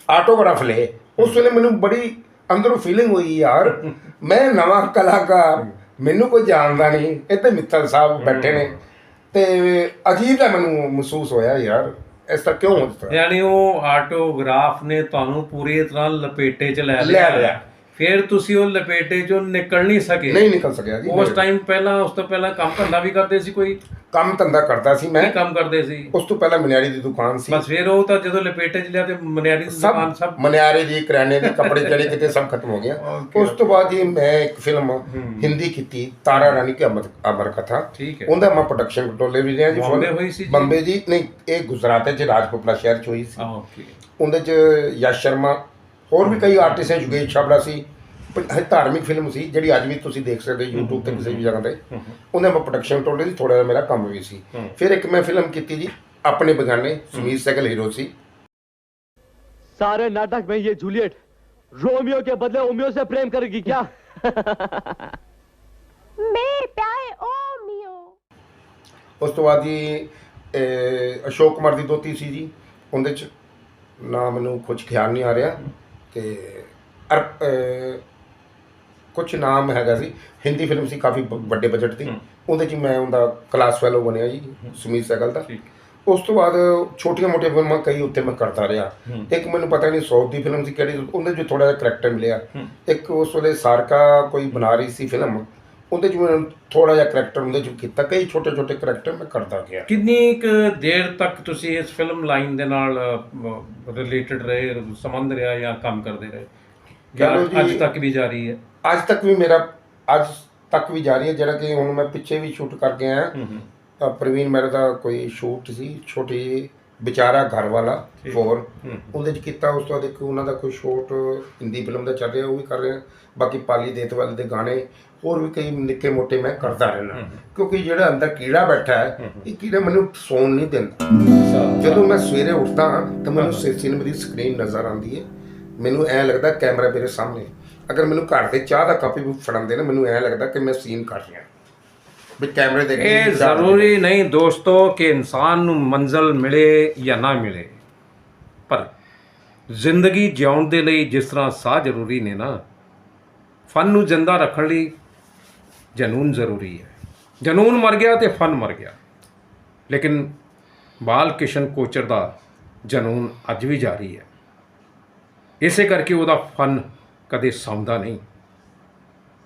ਆਟੋਗ੍ਰਾਫ ਲਏ ਉਸ ਵੇਲੇ ਮੈਨੂੰ ਬੜੀ ਅੰਦਰੋਂ ਫੀਲਿੰਗ ਹੋਈ ਯਾਰ ਮੈਂ ਨਵਾਂ ਕਲਾਕਾਰ ਮੈਨੂੰ ਕੋਈ ਜਾਣਦਾ ਨਹੀਂ। ਇੱਥੇ ਮਿੱਤਲ ਸਾਹਿਬ ਬੈਠੇ ਨੇ। ਤੇ ਅਜੀਬ ਜਿਹਾ ਮੈਨੂੰ ਮਹਿਸੂਸ ਹੋਇਆ ਯਾਰ ਇਸ ਤਰ੍ਹਾਂ ਕਿਉਂ ਹੁੰਦਾ ਯਾਨੀ ਉਹ ਆਟੋਗ੍ਰਾਫ ਨੇ ਤੁਹਾਨੂੰ ਪੂਰੀ ਤਰ੍ਹਾਂ ਲਪੇਟੇ 'ਚ ਲੈ ਲਿਆ। ਫਿਰ ਤੁਸੀਂ ਉਹ ਲਪੇਟੇ 'ਚੋਂ ਨਿਕਲ ਨਹੀਂ ਸਕੇ। ਨਹੀਂ ਨਿਕਲ ਸਕਿਆ ਜੀ ਉਸ ਟਾਈਮ ਪਹਿਲਾਂ ਉਸ ਤੋਂ ਪਹਿਲਾਂ ਕੰਮ ਧੰਦਾ ਵੀ ਕਰਦੇ ਸੀ ਕੋਈ? ਕੰਮ ਧੰਦਾ ਕਰਦਾ ਸੀ ਮੈਂ। ਕੰਮ ਕਰਦੇ ਸੀ? ਉਸ ਤੋਂ ਪਹਿਲਾਂ ਮਨਿਆਰੀ ਦੀ ਦੁਕਾਨ ਸੀ। ਬਸ ਫਿਰ ਉਹ ਤਾਂ ਜਦੋਂ ਲਪੇਟੇ 'ਚ ਲਿਆ ਤੇ ਮਨਿਆਰੀ ਦੀ ਦੁਕਾਨ ਸਭ ਮਨਿਆਰੇ ਦੀ ਕਰਿਆਨੇ ਦੇ ਕੱਪੜੇ ਜਿਹੜੇ ਕਿਤੇ ਸਭ ਖਤਮ ਹੋ ਗਿਆ ਉਸ ਤੋਂ ਬਾਅਦ ਹੀ ਮੈਂ ਇੱਕ ਫਿਲਮ ਹਿੰਦੀ ਕੀਤੀ ਤਾਰਾ ਰਾਣੀ ਕੀ ਅਮਰ ਅਮਰ ਕਥਾ ਠੀਕ ਹੈ। ਉਹਦਾ ਮੈਂ ਪ੍ਰੋਡਕਸ਼ਨ ਕੰਟਰੋਲਰ ਵੀ ਰਿਹਾ ਜੀ। ਬੰਬੇ ਹੋਈ ਸੀ ਜੀ? ਬੰਬੇ ਜੀ ਨਹੀਂ ਇਹ ਗੁਜਰਾਤ ਚ ਰਾਜਪੁਰਾ ਸ਼ਹਿਰ ਚ ਹੋਈ ਸੀ। ਓਕੇ ਉਹਦੇ ਚ ਯਸ਼ ਸ਼ਰਮਾ ਹੋਰ ਵੀ ਕਈ ਆਰਟਿਸਟ ਹੈ ਯੁਗੇਸ਼ ਛਾਬੜਾ ਸੀ ਪਰ ਇਹ ਧਾਰਮਿਕ ਫਿਲਮ ਸੀ ਜਿਹੜੀ ਅੱਜ ਵੀ ਤੁਸੀਂ ਦੇਖ ਸਕਦੇ ਹੋ YouTube ਤੇ ਕਿਸੇ ਵੀ ਜਗ੍ਹਾ ਤੇ ਉਹਦੇ ਮੈਂ ਪ੍ਰੋਡਕਸ਼ਨ ਕੰਟਰੋਲਰ ਸੀ ਥੋੜਾ ਜਿਹਾ ਮੇਰਾ ਕੰਮ ਵੀ ਸੀ ਫਿਰ ਇੱਕ ਮੈਂ ਫਿਲਮ ਕੀਤੀ ਜੀ ਆਪਣੇ ਬਗਾਨੇ ਸੁਮੀਤ ਸੈਗਲ ਹੀਰੋ ਸੀ सारे नाटक में ये जूलियट रोमियो के बदले ओमियो से प्रेम करेगी क्या मेरे प्यारे ओ मियो ਉਸ ਤੋਂ ਬਾਅਦ ਜੀ ਅਹ, ਅਸ਼ੋਕ ਕੁਮਾਰ ਦੀ ਦੋਤੀ ਸੀ ਜੀ ਉਹਦੇ ਚ ਨਾ ਮੈਨੂੰ ਕੁਝ ਖਿਆਲ ਨਹੀਂ ਆ ਰਿਹਾ ਤੇ ਅਰ ਕੁਝ ਨਾਮ ਹੈਗਾ ਸੀ। ਹਿੰਦੀ ਫਿਲਮ ਸੀ ਕਾਫੀ ਵੱਡੇ ਬਜਟ ਦੀ। ਉਹਦੇ ਚ ਮੈਂ ਉਹਦਾ ਕਲਾਸ ਫੈਲੋ ਬਣਿਆ ਜੀ ਸੁਮੀਤ ਸਹਿਗਲ ਦਾ। ਉਸ ਤੋਂ ਬਾਅਦ ਛੋਟੀਆਂ ਮੋਟੀਆਂ ਫਿਲਮਾਂ ਕਈ ਉੱਤੇ ਮੈਂ ਕਰਦਾ ਰਿਹਾ। ਇੱਕ ਮੈਨੂੰ ਪਤਾ ਨਹੀਂ ਸਾਊਥ ਦੀ ਫਿਲਮ ਸੀ ਕਿਹੜੀ ਉਹਦੇ ਚ ਥੋੜਾ ਜਿਹਾ ਕਰੈਕਟਰ ਮਿਲਿਆ। ਇੱਕ ਉਸ ਵੇਲੇ ਸਾਰਕਾ ਕੋਈ ਬਣਾ ਰਹੀ ਸੀ ਫਿਲਮ ਉਹਦੇ ਚ ਮੈਨੂੰ ਥੋੜਾ ਜਿਹਾ ਕਰੈਕਟਰ ਉਹਦੇ ਚ ਕੀਤਾ ਕਈ ਛੋਟੇ ਛੋਟੇ ਕਰੈਕਟਰ ਮੈਂ ਕਰਦਾ ਗਿਆ। ਕਿੰਨੀ ਕੁ ਦੇਰ ਤੱਕ ਤੁਸੀਂ ਇਸ ਫਿਲਮ ਲਾਈਨ ਦੇ ਨਾਲ ਰਿਲੇਟਡ ਰਹੇ ਸੰਬੰਧ ਰਿਹਾ ਜਾਂ ਕੰਮ ਕਰਦੇ ਰਹੇ? ਜਾਂ ਚਲੋ ਜੀ। ਅੱਜ ਤੱਕ ਵੀ ਜਾਰੀ ਹੈ? ਅੱਜ ਤੱਕ ਵੀ ਮੇਰਾ ਅੱਜ ਤੱਕ ਵੀ ਜਾਰੀ ਹੈ ਜਿਹੜਾ ਕਿ ਹੁਣ ਮੈਂ ਪਿੱਛੇ ਵੀ ਸ਼ੂਟ ਕਰਕੇ ਆਇਆ। ਅ, ਪ੍ਰਵੀਨ ਮੇਰੇ ਦਾ ਕੋਈ ਸ਼ੂਟ ਸੀ ਛੋਟੀ ਜਿਹੀ ਵਿਚਾਰਾ ਘਰ ਵਾਲਾ ਫੋਰ ਉਹਦੇ ਚ ਕੀਤਾ ਉਸ ਤੋਂ ਬਾਅਦ ਇੱਕ ਉਹਨਾਂ ਦਾ ਕੋਈ ਸ਼ੂਟ ਹਿੰਦੀ ਫਿਲਮ ਦਾ ਚੱਲ ਰਿਹਾ ਉਹ ਵੀ ਕਰ ਰਹੇ ਬਾਕੀ ਪਾਲੀ ਦੇਤਵਾਲ ਦੇ ਗਾਣੇ ਹੋਰ ਵੀ ਕਈ ਨਿੱਕੇ ਮੋਟੇ ਮੈਂ ਕਰਦਾ ਰਹਿਣਾ ਕਿਉਂਕਿ ਜਿਹੜਾ ਅੰਦਰ ਕੀੜਾ ਬੈਠਾ ਹੈ ਇਹ ਕੀੜਾ ਮੈਨੂੰ ਸੌਣ ਨਹੀਂ ਦਿੰਦਾ। ਜਦੋਂ ਮੈਂ ਸਵੇਰੇ ਉੱਠਦਾ ਤਾਂ ਮੈਨੂੰ ਸਿਨੇਮਾ ਦੀ ਸਕਰੀਨ ਨਜ਼ਰ ਆਉਂਦੀ ਹੈ। ਮੈਨੂੰ ਐ ਲੱਗਦਾ ਕੈਮਰਾ ਮੇਰੇ ਸਾਹਮਣੇ। ਅਗਰ ਮੈਨੂੰ ਘਰ ਦੇ ਚਾਹ ਦਾ ਕੱਪ ਵੀ ਫੜਾਉਂਦੇ ਨਾ ਮੈਨੂੰ ਐ ਲੱਗਦਾ ਕਿ ਮੈਂ ਸੀਨ ਕਰ ਰਿਹਾ ਵੀ ਕੈਮਰੇ ਦੇ ਇਹ ਜ਼ਰੂਰੀ ਨਹੀਂ ਦੋਸਤੋ ਕਿ ਇਨਸਾਨ ਨੂੰ ਮੰਜ਼ਲ ਮਿਲੇ ਜਾਂ ਨਾ ਮਿਲੇ। ਪਰ ਜ਼ਿੰਦਗੀ ਜਿਉਣ ਦੇ ਲਈ ਜਿਸ ਤਰ੍ਹਾਂ ਸਾਹ ਜ਼ਰੂਰੀ ਨੇ ਨਾ ਫਨ ਨੂੰ ਜਿੰਦਾ ਰੱਖਣ ਲਈ ਜਨੂਨ ਜ਼ਰੂਰੀ ਹੈ। ਜਨੂਨ ਮਰ ਗਿਆ ਤੇ ਫਨ ਮਰ ਗਿਆ। ਲੇਕਿਨ ਬਾਲ ਕਿਸ਼ਨ ਕੋਚਰ ਦਾ ਜਨੂਨ ਅੱਜ ਵੀ ਜਾਰੀ ਹੈ। ਇਸੇ ਕਰਕੇ ਉਹਦਾ ਫਨ ਕਦੇ ਸੌਂਦਾ ਨਹੀਂ।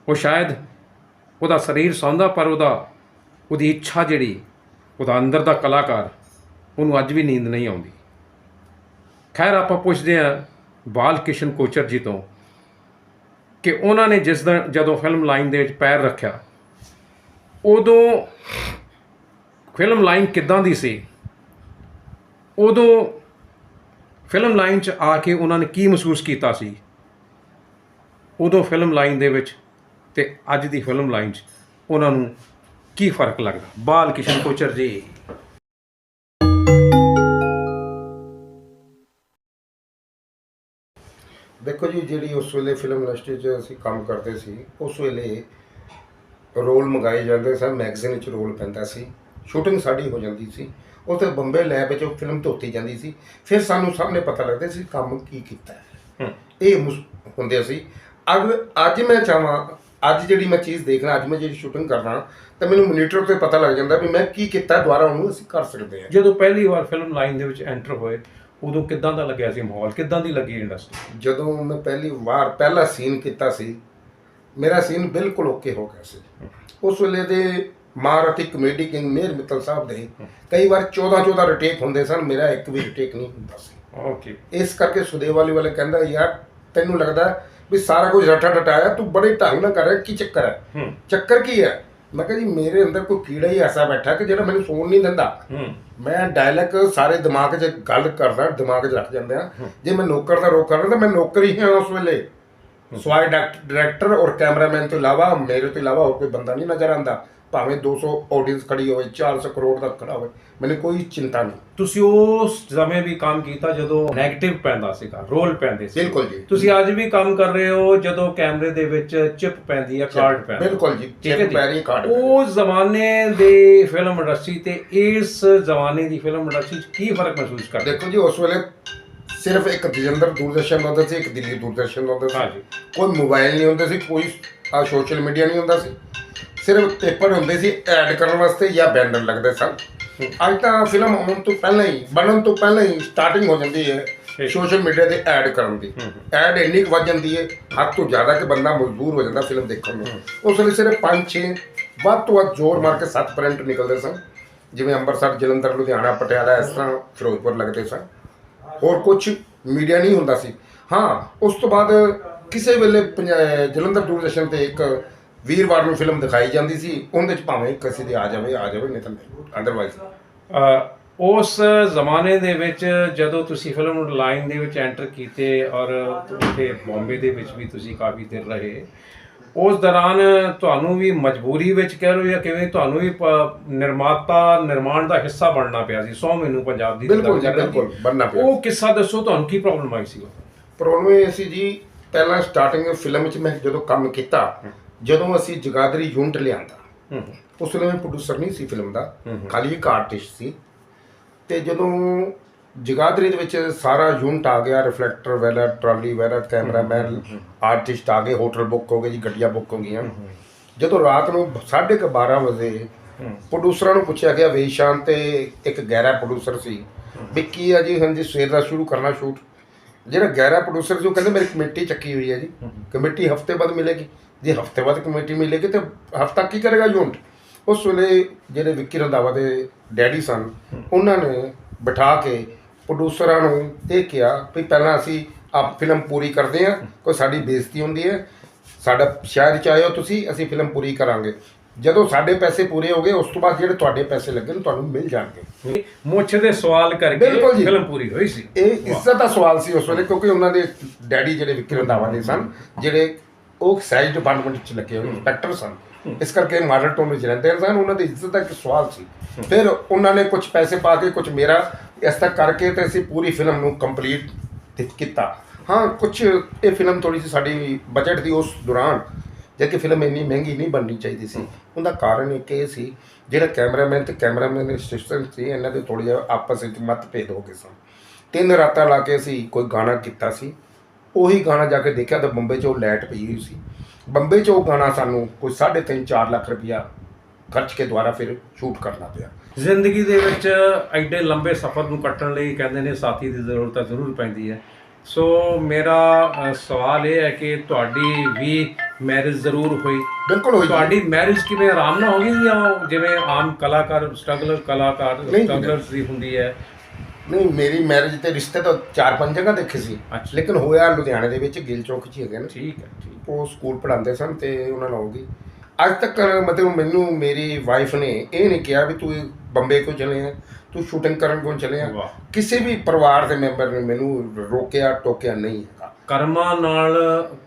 ਉਹ ਸ਼ਾਇਦ ਉਹਦਾ ਸਰੀਰ ਸੌਂਦਾ, ਪਰ ਉਹਦਾ, ਉਹਦੀ ਇੱਛਾ ਜਿਹੜੀ, ਉਹਦਾ ਅੰਦਰ ਦਾ ਕਲਾਕਾਰ, ਉਹਨੂੰ ਅੱਜ ਵੀ ਨੀਂਦ ਨਹੀਂ ਆਉਂਦੀ। ਖੈਰ, ਆਪਾਂ ਪੁੱਛਦੇ ਹਾਂ ਬਾਲ ਕਿਸ਼ਨ ਕੋਚਰ ਜੀ ਤੋਂ ਕਿ ਉਹਨਾਂ ਨੇ ਜਿਸ ਦਿਨ ਜਦੋਂ ਫਿਲਮ ਲਾਈਨ ਦੇ ਵਿੱਚ ਪੈਰ ਰੱਖਿਆ, ਉਦੋਂ ਫਿਲਮ ਲਾਈਨ ਕਿੱਦਾਂ ਦੀ ਸੀ? ਉਦੋਂ ਫਿਲਮ ਲਾਈਨ 'ਚ ਆ ਕੇ ਉਹਨਾਂ ਨੇ ਕੀ ਮਹਿਸੂਸ ਕੀਤਾ ਸੀ? ਉਦੋਂ ਫਿਲਮ ਲਾਈਨ ਦੇ ਵਿੱਚ ਤੇ ਅੱਜ ਦੀ ਫਿਲਮ ਲਾਈਨ 'ਚ ਉਹਨਾਂ ਨੂੰ ਕੀ ਫ਼ਰਕ ਲੱਗਦਾ? ਬਾਲ ਕਿਸ਼ਨ ਕੋਚਰ ਜੀ। ਦੇਖੋ ਜੀ ਜਿਹੜੀ ਉਸ ਵੇਲੇ ਫਿਲਮ ਇੰਡਸਟਰੀ 'ਚ ਅਸੀਂ ਕੰਮ ਕਰਦੇ ਸੀ ਉਸ ਵੇਲੇ ਰੋਲ ਮੰਗਾਏ ਜਾਂਦੇ ਸਨ ਮੈਗਜ਼ੀਨ 'ਚ ਰੋਲ ਪੈਂਦਾ ਸੀ ਸ਼ੂਟਿੰਗ ਸਾਡੀ ਹੋ ਜਾਂਦੀ ਸੀ ਉੱਥੇ ਬੰਬੇ ਲੈਬ ਵਿੱਚ ਉਹ ਫਿਲਮ ਧੋਤੀ ਜਾਂਦੀ ਸੀ ਫਿਰ ਸਾਨੂੰ ਸਾਹਮਣੇ ਪਤਾ ਲੱਗਦਾ ਸੀ ਕੰਮ ਕੀ ਕੀਤਾ। ਹੈ। ਇਹ ਹੁੰਦੇ ਸੀ। ਅੱਜ ਅੱਜ ਮੈਂ ਚਾਹਾਂ ਅੱਜ ਜਿਹੜੀ ਮੈਂ ਚੀਜ਼ ਦੇਖਣਾ ਅੱਜ ਮੈਂ ਜਿਹੜੀ ਸ਼ੂਟਿੰਗ ਕਰਨਾ ਤਾਂ ਮੈਨੂੰ ਮੋਨੀਟਰ ਤੇ ਪਤਾ ਲੱਗ ਜਾਂਦਾ ਵੀ ਮੈਂ ਕੀ ਕੀਤਾ ਦੁਬਾਰਾ ਉਹਨੂੰ ਅਸੀਂ ਕਰ ਸਕਦੇ ਹਾਂ। ਜਦੋਂ ਪਹਿਲੀ ਵਾਰ ਫਿਲਮ ਲਾਈਨ ਦੇ ਵਿੱਚ ਐਂਟਰ ਹੋਏ ਉਦੋਂ ਕਿੱਦਾਂ ਦਾ ਲੱਗਿਆ ਸੀ ਮਾਹੌਲ? ਕਿੱਦਾਂ ਦੀ ਲੱਗੀ ਇੰਡਸਟਰੀ ਜਦੋਂ ਮੈਂ ਪਹਿਲੀ ਵਾਰ ਪਹਿਲਾ ਸੀਨ ਕੀਤਾ ਸੀ ਮੇਰਾ ਸੀਨ ਬਿਲਕੁਲ ਓਕੇ ਹੋ ਗਿਆ ਸੀ। ਉਸ ਵੇਲੇ ਦੇ ਮਹਾਰਥੀ ਕਮੇਡੀ ਕਿੰਗ ਮੇਰ ਮਿੱਤਲ ਸਾਹਿਬ ਦੇ ਕਈ ਵਾਰ 14 14 ਰਿਟੇਕ ਹੁੰਦੇ ਸਨ ਮੇਰਾ ਇੱਕ ਵੀ ਰਿਟੇਕ ਨਹੀਂ ਹੁੰਦਾ ਸੀ। ਓਕੇ ਇਸ ਕਰਕੇ ਸੁਦੇਵਾਲੀ ਵਾਲੇ ਕਹਿੰਦਾ ਯਾਰ ਤੈਨੂੰ ਲੱਗਦਾ ਵੀ ਸਾਰਾ ਕੁਝ ਰੱਟਾ ਟਟਾਇਆ ਤੂੰ ਬੜੇ ਢੰਗ ਨਾਲ ਕਰ ਰਿਹਾ ਕੀ ਚੱਕਰ ਹੈ? ਚੱਕਰ ਕੀ ਹੈ? ਮੈਂ ਕਿਹਾ ਜੀ ਮੇਰੇ ਅੰਦਰ ਕੋਈ ਕੀੜਾ ਹੀ ਐਸਾ ਬੈਠਾ ਕਿ ਜਿਹੜਾ ਮੈਨੂੰ ਸੌਣ ਨਹੀਂ ਦਿੰਦਾ। ਮੈਂ ਡਾਇਲੌਗ ਸਾਰੇ ਦਿਮਾਗ 'ਚ ਗੱਲ ਕਰਦਾ ਦਿਮਾਗ 'ਚ ਰੱਖ ਜਾਂਦੇ ਆ ਜੇ ਮੈਂ ਨੌਕਰ ਦਾ ਰੋਕ ਕਰਦਾ ਤਾਂ ਮੈਂ ਨੌਕਰ ਹੀ ਹਾਂ ਉਸ ਵੇਲੇ। ਸਵਾਈ ਡਾਇਰੈਕਟਰ ਔਰ ਕੈਮਰਾਮੈਨ ਤੋਂ ਇਲਾਵਾ ਮੇਰੇ ਤੋਂ ਇਲਾਵਾ ਹੋਰ ਕੋਈ ਬੰਦਾ ਨਹੀਂ ਨਜ਼ਰ ਆਉਂਦਾ। ਭਾਵੇਂ 200 ਆਡੀਅנס ਖੜੀ ਹੋਵੇ 400 ਕਰੋੜ ਦਾ ਖੜਾ ਹੋਵੇ ਮੈਨੂੰ ਕੋਈ ਚਿੰਤਾ ਨਹੀਂ। ਤੁਸੀਂ ਉਸ ਸਮੇਂ ਵੀ ਕੰਮ ਕੀਤਾ ਜਦੋਂ 네ਗੇਟਿਵ ਪੈਂਦਾ ਸੀਗਾ ਰੋਲ ਪੈਂਦੇ ਸੀ। ਬਿਲਕੁਲ ਜੀ। ਤੁਸੀਂ ਅੱਜ ਵੀ ਕੰਮ ਕਰ ਰਹੇ ਹੋ ਜਦੋਂ ਕੈਮਰੇ ਦੇ ਵਿੱਚ ਚਿਪ ਪੈਂਦੀ ਹੈ ਕਾਰਡ ਪੈਂਦਾ। ਬਿਲਕੁਲ ਜੀ ਚਿਪ ਪੈਰੀ ਕਾਰਡ ਉਹ ਜ਼ਮਾਨੇ ਦੇ ਫਿਲਮ ਇੰਡਸਟਰੀ ਤੇ ਇਸ ਜ਼ਮਾਨੇ ਦੀ ਫਿਲਮ ਇੰਡਸਟਰੀ 'ਚ ਕੀ ਫ਼ਰਕ ਮਹਿਸੂਸ ਕਰਦੇ? ਦੇਖੋ ਜੀ ਉਸ ਵੇਲੇ ਸਿਰਫ ਇੱਕ ਦਜਿੰਦਰ ਦੂਰਦਰਸ਼ਨ ਹੁੰਦਾ ਸੀ ਇੱਕ ਦਿੱਲੀ ਦੂਰਦਰਸ਼ਨ ਹੁੰਦਾ ਸੀ। ਕੋਈ ਮੋਬਾਈਲ ਨਹੀਂ ਹੁੰਦੇ ਸੀ ਕੋਈ ਸੋਸ਼ਲ ਮੀਡੀਆ ਨਹੀਂ ਹੁੰਦਾ ਸੀ। ਸਿਰਫ ਪੇਪਰ ਹੁੰਦੇ ਸੀ ਐਡ ਕਰਨ ਵਾਸਤੇ ਜਾਂ ਬੈਨਰ ਲੱਗਦੇ ਸਨ। ਅੱਜ ਤਾਂ ਫਿਲਮ ਆਉਣ ਤੋਂ ਪਹਿਲਾਂ ਹੀ ਬਣਨ ਤੋਂ ਪਹਿਲਾਂ ਹੀ ਸਟਾਰਟਿੰਗ ਹੋ ਜਾਂਦੀ ਹੈ। ਸੋਸ਼ਲ ਮੀਡੀਆ ਤੇ ਐਡ ਕਰਨ ਦੀ। ਐਡ ਇੰਨੀ ਕੁ ਵੱਧ ਜਾਂਦੀ ਹੈ ਹੱਦ ਤੋਂ ਜ਼ਿਆਦਾ ਕਿ ਬੰਦਾ ਮਜਬੂਰ ਹੋ ਜਾਂਦਾ ਫਿਲਮ ਦੇਖਣ ਨੂੰ। ਉਸ ਵੇਲੇ ਸਿਰਫ 5-6 ਵੱਧ ਤੋਂ ਵੱਧ ਜ਼ੋਰ ਮਾਰ ਕੇ 7 ਪ੍ਰਿੰਟ ਨਿਕਲਦੇ ਸਨ। ਜਿਵੇਂ ਅੰਮ੍ਰਿਤਸਰ ਜਲੰਧਰ ਲੁਧਿਆਣਾ ਪਟਿਆਲਾ ਇਸ ਤਰ੍ਹਾਂ ਫਿਰੋਜ਼ਪੁਰ ਲੱਗਦੇ ਸਨ। ਹੋਰ ਕੁਝ ਮੀਡੀਆ ਨਹੀਂ ਹੁੰਦਾ ਸੀ। ਹਾਂ ਉਸ ਤੋਂ ਬਾਅਦ ਕਿਸੇ ਵੇਲੇ ਜਲੰਧਰ ਦੂਰਦਰਸ਼ਨ ਤੇ ਇੱਕ ਵੀਰਵਾਰ ਨੂੰ ਫਿਲਮ ਦਿਖਾਈ ਜਾਂਦੀ ਸੀ ਉਹਦੇ ਚ ਭਾਵੇਂ ਕਿਸੇ ਦੀ ਆ ਜਾਵੇ ਆ ਜਾਵੇ ਨਹੀਂ ਤਾਂ ਅਦਰਵਾਈਜ਼ ਅ, ਉਸ ਜ਼ਮਾਨੇ ਦੇ ਵਿੱਚ ਜਦੋਂ ਤੁਸੀਂ ਫਿਲਮ ਲਾਈਨ ਦੇ ਵਿੱਚ ਐਂਟਰ ਕੀਤੇ ਔਰ ਉੱਥੇ ਬੰਬੇ ਦੇ ਵਿੱਚ ਵੀ ਤੁਸੀਂ ਕਾਫੀ ਦਿਨ ਰਹੇ ਉਸ ਦੌਰਾਨ ਤੁਹਾਨੂੰ ਵੀ ਮਜਬੂਰੀ ਵਿੱਚ ਕਹਿ ਲਓ ਜਾਂ ਕਿਵੇਂ ਤੁਹਾਨੂੰ ਵੀ ਨਿਰਮਾਤਾ ਨਿਰਮਾਣ ਦਾ ਹਿੱਸਾ ਬਣਨਾ ਪਿਆ ਸੀ ਸੌ ਮੈਨੂੰ ਪੰਜਾਬ ਦੀ ਬਿਲਕੁਲ। ਬਿਲਕੁਲ, ਬਣਨਾ ਪਿਆ। ਉਹ ਕਿੱਸਾ ਦੱਸੋ ਤੁਹਾਨੂੰ ਕੀ ਪ੍ਰੋਬਲਮ ਆਈ ਸੀ ਪ੍ਰੋਬਲਮ ਇਹ ਸੀ ਜੀ ਪਹਿਲਾਂ ਸਟਾਰਟਿੰਗ ਫਿਲਮ ਚ ਮੈਂ ਜਦੋਂ ਕੰਮ ਕੀਤਾ ਜਦੋਂ ਅਸੀਂ ਜਗਾਦਰੀ ਯੂਨਿਟ ਲਿਆਂਦਾ ਹੂੰ ਉਸ ਵੇਲੇ ਮੈਂ ਪ੍ਰੋਡਿਊਸਰ ਨਹੀਂ ਸੀ ਫਿਲਮ ਦਾ ਖਾਲੀ ਇੱਕ ਆਰਟਿਸਟ ਸੀ। ਤੇ ਜਦੋਂ ਜਗਾਦਰੀ ਦੇ ਵਿੱਚ ਸਾਰਾ ਯੂਨਿਟ ਆ ਗਿਆ ਰਿਫਲੈਕਟਰ ਵੈਲਾ ਟਰਾਲੀ ਵੈਲਾ ਕੈਮਰਾਮੈਨ ਆਰਟਿਸਟ ਆ ਗਏ ਹੋਟਲ ਬੁੱਕ ਹੋ ਗਏ ਜੀ ਗੱਡੀਆਂ ਬੁੱਕ ਹੋ ਗਈਆਂ। ਜਦੋਂ ਰਾਤ ਨੂੰ 12:30 ਵਜੇ ਪ੍ਰੋਡਿਊਸਰਾਂ ਨੂੰ ਪੁੱਛਿਆ ਗਿਆ ਵੇਸ਼ਾਨ ਤੇ ਇੱਕ ਗੈਰਾ ਪ੍ਰੋਡਿਊਸਰ ਸੀ ਵੀ ਕੀ ਆ ਜੀ ਹਾਂਜੀ ਸਵੇਰ ਦਾ ਸ਼ੁਰੂ ਕਰਨਾ ਸ਼ੂਟ ਜਿਹੜਾ ਗੈਰਾ ਪ੍ਰੋਡਿਊਸਰ ਸੀ ਉਹ ਕਹਿੰਦੇ ਮੇਰੀ ਕਮੇਟੀ ਚੱਕੀ ਹੋਈ ਹੈ ਜੀ। ਕਮੇਟੀ ਹਫ਼ਤੇ ਬਾਅਦ ਮਿਲੇਗੀ। ਜੇ ਹਫ਼ਤੇ ਬਾਅਦ ਕਮੇਟੀ ਮਿਲੇਗੀ ਤੇ ਹਫਤਾ ਕੀ ਕਰੇਗਾ ਯੂਨਿਟ? ਉਸ ਵੇਲੇ ਜਿਹੜੇ ਵਿੱਕੀ ਰੰਧਾਵਾ ਦੇ ਡੈਡੀ ਸਨ ਉਹਨਾਂ ਨੇ ਬਿਠਾ ਕੇ ਪ੍ਰੋਡਿਊਸਰਾਂ ਨੂੰ ਇਹ ਕਿਹਾ ਵੀ ਪਹਿਲਾਂ ਅਸੀਂ ਆਪ ਫਿਲਮ ਪੂਰੀ ਕਰਦੇ ਹਾਂ ਕੋਈ ਸਾਡੀ ਬੇਇੱਜ਼ਤੀ ਹੁੰਦੀ ਹੈ। ਸਾਡਾ ਸ਼ਹਿਰ ਚ ਆਇਓ ਤੁਸੀਂ ਅਸੀਂ ਫਿਲਮ ਪੂਰੀ ਕਰਾਂਗੇ। ਜਦੋਂ ਸਾਡੇ ਪੈਸੇ ਪੂਰੇ ਹੋ ਗਏ ਉਸ ਤੋਂ ਬਾਅਦ ਜਿਹੜੇ ਤੁਹਾਡੇ ਪੈਸੇ ਲੱਗੇ ਨੇ ਤੁਹਾਨੂੰ ਮਿਲ ਜਾਣਗੇ। ਮੁੱਛ ਦੇ ਸਵਾਲ ਕਰਕੇ। ਫਿਲਮ ਪੂਰੀ ਹੋਈ ਸੀ। ਇਹ ਇੱਜ਼ਤ ਦਾ ਸਵਾਲ ਸੀ ਉਸ ਵੇਲੇ ਕਿਉਂਕਿ ਉਹਨਾਂ ਦੇ ਡੈਡੀ ਜਿਹੜੇ ਵਿਕਰ ਰੰਧਾਵਾ ਦੇ ਸਨ ਜਿਹੜੇ ਉਹ ਸਾਈਜ਼ ਡਿਪਾਰਟਮੈਂਟ ਵਿੱਚ ਲੱਗੇ ਹੋਏ ਇੰਸਪੈਕਟਰ ਸਨ। ਇਸ ਕਰਕੇ ਮਾਡਲ ਟਾਊਨ ਵਿੱਚ ਰਹਿੰਦੇ ਸਨ ਉਹਨਾਂ ਦੀ ਇੱਜ਼ਤ ਦਾ ਇੱਕ ਸਵਾਲ ਸੀ। ਫਿਰ ਉਹਨਾਂ ਨੇ ਕੁਝ ਪੈਸੇ ਪਾ ਕੇ ਕੁਝ ਮੇਰਾ ਇਸ ਤਰ੍ਹਾਂ ਕਰਕੇ ਤੇ ਅਸੀਂ ਪੂਰੀ ਫਿਲਮ ਨੂੰ ਕੰਪਲੀਟ ਕੀਤਾ। ਹਾਂ ਕੁਝ ਇਹ ਫਿਲਮ ਥੋੜੀ ਜਿਹੀ ਸਾਡੀ ਬਜਟ ਦੀ ਉਸ ਦੌਰਾਨ ਜਦ ਕਿ ਫਿਲਮ ਇੰਨੀ ਮਹਿੰਗੀ ਨਹੀਂ ਬਣਨੀ ਚਾਹੀਦੀ ਸੀ। ਉਹਦਾ ਕਾਰਨ ਇੱਕ ਇਹ ਸੀ ਜਿਹੜਾ ਕੈਮਰਾਮੈਨ ਤੇ ਕੈਮਰਾਮੈਨ ਦੇ ਅਸਿਸਟੈਂਟ ਸੀ ਇਹਨਾਂ ਦੇ ਥੋੜੀ ਜਿਹਾ ਆਪਸ ਵਿੱਚ ਮਤਭੇਦ ਹੋ ਗਏ ਸਨ। ਤਿੰਨ ਰਾਤਾਂ ਲਾ ਕੇ ਅਸੀਂ ਕੋਈ ਗਾਣਾ ਕੀਤਾ ਸੀ। ਉਹੀ ਗਾਣਾ ਜਾ ਕੇ ਦੇਖਿਆ ਤਾਂ ਬੰਬੇ 'ਚ ਉਹ ਲਾਈਟ ਪਈ ਹੋਈ ਸੀ। ਬੰਬੇ 'ਚ ਉਹ ਗਾਣਾ ਸਾਨੂੰ ਕੋਈ 3.5 4 ਲੱਖ ਰੁਪਇਆ ਖਰਚ ਕੇ ਦੁਬਾਰਾ ਫਿਰ ਸ਼ੂਟ ਕਰਨਾ ਪਿਆ। ਜ਼ਿੰਦਗੀ ਦੇ ਵਿੱਚ ਐਡੇ ਲੰਬੇ ਸਫ਼ਰ ਨੂੰ ਕੱਟਣ ਲਈ ਕਹਿੰਦੇ ਨੇ ਸਾਥੀ ਦੀ ਜ਼ਰੂਰਤ ਤਾਂ ਜ਼ਰੂਰ ਪੈਂਦੀ ਹੈ। ਸੋ ਮੇਰਾ ਸਵਾਲ ਇਹ ਹੈ ਕਿ ਤੁਹਾਡੀ ਵੀ ਮੈਰਿਜ ਜ਼ਰੂਰ ਹੋਈ। ਬਿਲਕੁਲ ਹੋਈ। ਤੁਹਾਡੀ ਮੈਰਿਜ ਕਿਵੇਂ ਆਰਾਮ ਨਾਲ ਹੋ ਗਈ ਜਾਂ ਜਿਵੇਂ ਆਮ ਕਲਾਕਾਰ ਸਟਰਗਲਰ ਕਲਾਕਾਰ ਨਹੀਂ, ਸਟਰਗਲਰਸ ਦੀ ਹੁੰਦੀ ਹੈ? ਨਹੀਂ ਮੇਰੀ ਮੈਰਿਜ ਤੇ ਰਿਸ਼ਤੇ ਤਾਂ ਚਾਰ ਪੰਜ ਜਗ੍ਹਾ ਦੇਖੇ ਸੀ। ਅੱਛਾ। ਲੇਕਿਨ ਹੋਇਆ ਲੁਧਿਆਣੇ ਦੇ ਵਿੱਚ ਗਿੱਲ ਚੌਕ 'ਚ ਹੀ ਹੈਗੇ ਨੇ। ਠੀਕ ਹੈ ਠੀਕ ਉਹ ਸਕੂਲ ਪੜ੍ਹਾਉਂਦੇ ਸਨ ਤੇ ਉਹਨਾਂ ਨਾਲ ਹੋ ਗਈ ਅੱਜ ਤੱਕ ਮਤਲਬ ਮੈਨੂੰ ਮੇਰੀ ਵਾਈਫ ਨੇ ਇਹ ਨਹੀਂ ਕਿਹਾ ਵੀ ਤੂੰ ਬੰਬੇ ਕਿਉਂ ਚਲੇ ਆ? ਤੂੰ ਸ਼ੂਟਿੰਗ ਕਰਨ ਕਿਉਂ ਚਲੇ ਆ? ਵਾਹ। ਕਿਸੇ ਵੀ ਪਰਿਵਾਰ ਦੇ ਮੈਂਬਰ ਨੇ ਮੈਨੂੰ ਰੋਕਿਆ ਟੋਕਿਆ ਨਹੀਂ ਹੈਗਾ। ਕਰਮਾਂ ਨਾਲ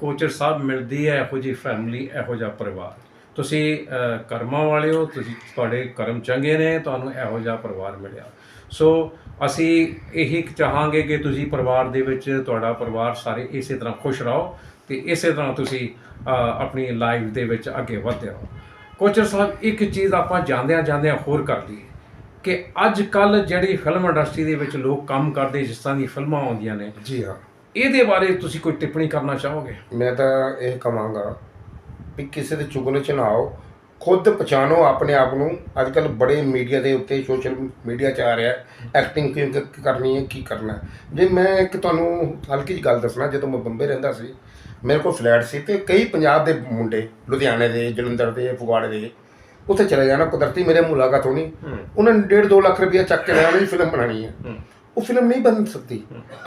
ਕੋਚਰ ਸਾਹਿਬ ਮਿਲਦੀ ਹੈ ਇਹੋ ਜਿਹੀ ਫੈਮਿਲੀ ਇਹੋ ਜਿਹਾ ਪਰਿਵਾਰ। ਤੁਸੀਂ ਅ, ਕਰਮਾਂ ਵਾਲੇ ਹੋ ਤੁਸੀਂ ਤੁਹਾਡੇ ਕਰਮ ਚੰਗੇ ਨੇ ਤੁਹਾਨੂੰ ਇਹੋ ਜਿਹਾ ਪਰਿਵਾਰ ਮਿਲਿਆ। ਸੋ ਅਸੀਂ ਇਹੀ ਚਾਹਾਂਗੇ ਕਿ ਤੁਸੀਂ ਪਰਿਵਾਰ ਦੇ ਵਿੱਚ ਤੁਹਾਡਾ ਪਰਿਵਾਰ ਸਾਰੇ ਇਸੇ ਤਰ੍ਹਾਂ ਖੁਸ਼ ਰਹੋ ਤੇ ਇਸੇ ਤਰ੍ਹਾਂ ਤੁਸੀਂ ਆਪਣੀ ਲਾਈਫ ਦੇ ਵਿੱਚ ਅੱਗੇ ਵਧਦੇ ਰਹੋ। ਕੋਚਰ ਸਾਹਿਬ ਇੱਕ ਚੀਜ਼ ਆਪਾਂ ਜਾਂਦਿਆਂ ਜਾਂਦਿਆਂ ਹੋਰ ਕਰ ਲਈਏ ਕਿ ਅੱਜ ਕੱਲ ਜਿਹੜੀ ਫਿਲਮ ਇੰਡਸਟਰੀ ਦੇ ਵਿੱਚ ਲੋਕ ਕੰਮ ਕਰਦੇ ਜਿਸ ਤਰ੍ਹਾਂ ਦੀ ਫਿਲਮਾਂ ਆਉਂਦੀਆਂ ਨੇ ਜੀ ਹਾਂ। ਇਹਦੇ ਬਾਰੇ ਤੁਸੀਂ ਕੋਈ ਟਿੱਪਣੀ ਕਰਨਾ ਚਾਹੋਗੇ? ਮੈਂ ਤਾਂ ਇਹ ਕਹਾਂਗਾ ਵੀ ਕਿਸੇ ਦੇ ਚੁਗਲੇ ਚ ਨਾ ਆਓ। ਖੁਦ ਪਛਾਣੋ ਆਪਣੇ ਆਪ ਨੂੰ। ਅੱਜ ਕੱਲ ਬੜੇ ਮੀਡੀਆ ਦੇ ਉੱਤੇ ਸੋਸ਼ਲ ਮੀਡੀਆ 'ਚ ਆ ਰਿਹਾ ਐਕਟਿੰਗ ਕਿਉਂ ਕ- ਕਰਨੀ ਹੈ ਕੀ ਕਰਨਾ। ਜੇ ਮੈਂ ਇੱਕ ਤੁਹਾਨੂੰ ਹਲਕੀ ਜਿਹੀ ਗੱਲ ਦੱਸਣਾ ਜਦੋਂ ਮੈਂ ਬੰਬੇ ਰਹਿੰਦਾ ਸੀ ਮੇਰੇ ਕੋਲ ਫਲੈਟ ਸੀ ਤੇ ਕਈ ਪੰਜਾਬ ਦੇ ਮੁੰਡੇ ਲੁਧਿਆਣੇ ਦੇ ਜਲੰਧਰ ਦੇ ਫਗਵਾੜੇ ਦੇ ਉੱਥੇ ਚਲੇ ਜਾਣਾ ਕੁਦਰਤੀ ਮੇਰੇ ਮੁਲਾਕਾਤ ਹੋਣੀ। ਉਹਨਾਂ ਨੇ 1.5 2 ਲੱਖ ਰੁਪਇਆ ਚੱਕ ਕੇ ਲਿਆ ਉਹਨਾਂ ਦੀ ਫਿਲਮ ਬਣਾਣੀ ਹੈ। ਉਹ ਫਿਲਮ ਨਹੀਂ ਬਣ ਸਕਦੀ।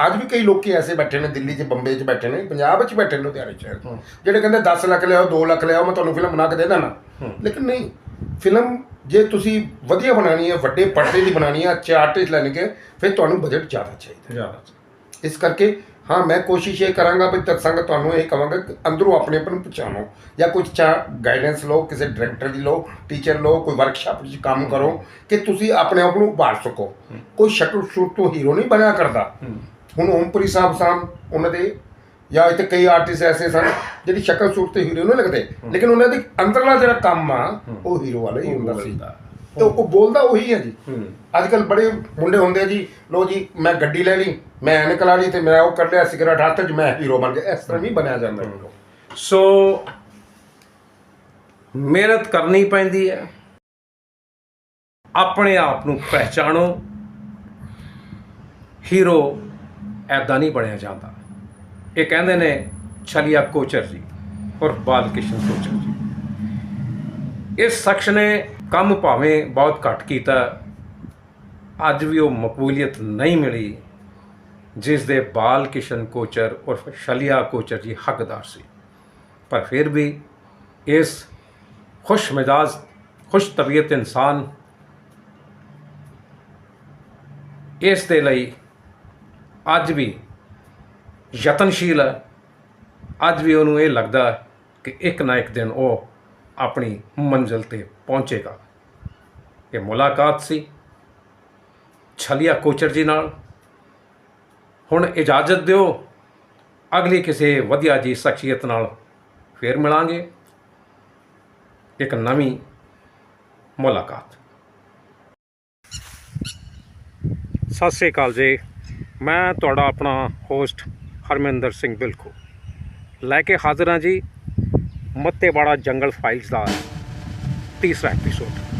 ਅੱਜ ਵੀ ਕਈ ਲੋਕੀ ਐਸੇ ਬੈਠੇ ਨੇ ਦਿੱਲੀ 'ਚ ਬੰਬੇ 'ਚ ਬੈਠੇ ਨੇ ਪੰਜਾਬ 'ਚ ਬੈਠੇ ਨੇ ਲੁਧਿਆਣੇ 'ਚ। ਜਿਹੜੇ ਕਹਿੰਦੇ 10 ਲੱਖ ਲਿਆਓ 2 ਲੱਖ ਲਿਆਓ ਮੈਂ ਤੁਹਾਨੂੰ ਫਿਲਮ ਬਣਾ ਕੇ ਦੇ ਦਾਂ ਲੇਕਿਨ ਨਹੀਂ ਫਿਲਮ ਜੇ ਤੁਸੀਂ ਵਧੀਆ ਬਣਾਣੀ ਹੈ ਵੱਡੇ ਪਰਦੇ ਦੀ ਬਣਾਣੀ ਹੈ ਅੱਛੇ ਆਰਟਿਸਟ ਲੈਣਗੇ ਫਿਰ ਤੁਹਾਨੂੰ ਬਜਟ ਜ਼ਿਆਦਾ ਚਾਹੀਦਾ। ਜ਼ਿਆਦਾ ਇਸ ਕਰਕੇ ਹਾਂ ਮੈਂ ਕੋਸ਼ਿਸ਼ ਇਹ ਕਰਾਂਗਾ ਵੀ ਦੱਸਾਂਗਾ ਤੁਹਾਨੂੰ ਇਹ ਕਹਾਂਗਾ ਕਿ ਅੰਦਰੋਂ ਆਪਣੇ ਆਪ ਨੂੰ ਪਛਾਣੋ ਜਾਂ ਕੁਝ ਚਾ ਗਾਈਡੈਂਸ ਲਓ ਕਿਸੇ ਡਾਇਰੈਕਟਰ ਦੀ ਲਓ ਟੀਚਰ ਲਓ ਕੋਈ ਵਰਕਸ਼ਾਪ ਵਿੱਚ ਕੰਮ ਕਰੋ ਕਿ ਤੁਸੀਂ ਆਪਣੇ ਆਪ ਨੂੰ ਉਭਾਰ ਸਕੋ। ਕੋਈ ਸ਼ਕਲ ਸ਼ੂਟ ਤੋਂ ਹੀਰੋ ਨਹੀਂ ਬਣਿਆ ਕਰਦਾ। ਹੁਣ ਓਮਪੁਰੀ ਸਾਹਿਬ ਸਨ ਉਹਨਾਂ ਦੇ ਜਾਂ ਇੱਥੇ ਕਈ ਆਰਟਿਸਟ ਐਸੇ ਸਨ ਜਿਹੜੀ ਸ਼ਕਲ ਸ਼ੂਟ ਤੇ ਹੀਰੋ ਨਹੀਂ ਲੱਗਦੇ। ਲੇਕਿਨ ਉਹਨਾਂ ਦੇ ਅੰਦਰਲਾ ਜਿਹੜਾ ਕੰਮ ਆ ਉਹ ਹੀਰੋ ਵਾਲਾ ਹੀ ਹੁੰਦਾ ਸੀ। ਤੇ ਉਹ ਬੋਲਦਾ ਉਹੀ ਹੈ ਜੀ। ਅੱਜ ਕੱਲ ਬੜੇ ਮੁੰਡੇ ਹੁੰਦੇ ਆ ਜੀ ਲੋ ਜੀ ਮੈਂ ਗੱਡੀ ਲੈ ਲਈ ਮੈਂ ਐਨਕ ਲਾ ਲਈ ਤੇ ਮੈਂ ਉਹ ਕਰ ਲਿਆ ਸਿਗਰਟ ਹੱਥ 'ਚ ਮੈਂ ਹੀਰੋ ਬਣ ਗਿਆ। ਇਸ ਤਰ੍ਹਾਂ ਨਹੀਂ ਬਣਿਆ ਜਾਂਦਾ ਹੀਰੋ ਸੋ ਮਿਹਨਤ ਕਰਨੀ ਪੈਂਦੀ ਹੈ। ਆਪਣੇ ਆਪ ਨੂੰ ਪਹਿਚਾਣੋ। ਹੀਰੋ ਐਦਾਂ ਨਹੀਂ ਬਣਿਆ ਜਾਂਦਾ। ਇਹ ਕਹਿੰਦੇ ਨੇ ਛਲੀਆ ਕੋਚਰ ਜੀ ਔਰ ਬਾਲ ਕਿਸ਼ਨ ਕੋਚਰ ਜੀ। ਇਸ ਸ਼ਖਸ ਨੇ ਕੰਮ ਭਾਵੇਂ ਬਹੁਤ ਘੱਟ ਕੀਤਾ, ਅੱਜ ਵੀ ਉਹ ਮਕਬੂਲੀਅਤ ਨਹੀਂ ਮਿਲੀ, ਜਿਸ ਦੇ ਬਾਲ ਕਿਸ਼ਨ ਕੋਚਰ ਉਰਫ ਸ਼ਲੀਆ ਕੋਚਰ ਜੀ ਹੱਕਦਾਰ ਸੀ। ਪਰ ਫਿਰ ਵੀ ਇਸ ਖੁਸ਼ ਮਿਜਾਜ, ਖੁਸ਼ ਤਬੀਅਤ ਇਨਸਾਨ ਇਸ ਦੇ ਲਈ ਅੱਜ ਵੀ ਯਤਨਸ਼ੀਲ ਹੈ। ਅੱਜ ਵੀ ਉਹਨੂੰ ਇਹ ਲੱਗਦਾ ਕਿ ਇੱਕ ਨਾ ਇੱਕ ਦਿਨ ਉਹ ਆਪਣੀ ਮੰਜ਼ਿਲ ਤੇ ਪਹੁੰਚੇਗਾ। ਇਹ ਮੁਲਾਕਾਤ ਸੀ ਛਲੀਆ ਕੋਚਰ ਜੀ ਨਾਲ। ਹੁਣ ਇਜਾਜ਼ਤ ਦਿਓ ਅਗਲੀ ਕਿਸੇ ਵਧੀਆ ਜੀ ਸ਼ਖਸੀਅਤ ਨਾਲ ਫੇਰ ਮਿਲਾਂਗੇ। ਇੱਕ ਨਵੀਂ ਮੁਲਾਕਾਤ। ਸਤਿ ਸ੍ਰੀ ਅਕਾਲ ਜੀ। ਮੈਂ ਤੁਹਾਡਾ ਆਪਣਾ ਹੋਸਟ ਹਰਮਿੰਦਰ ਸਿੰਘ ਬਿਲਖੋ। ਲੈ ਕੇ ਹਾਜ਼ਰ ਹਾਂ ਜੀ ਮੱਤੇਵਾੜਾ ਜੰਗਲ ਫਾਈਲਸ ਦਾ ਤੀਸਰਾ ਐਪੀਸੋਡ।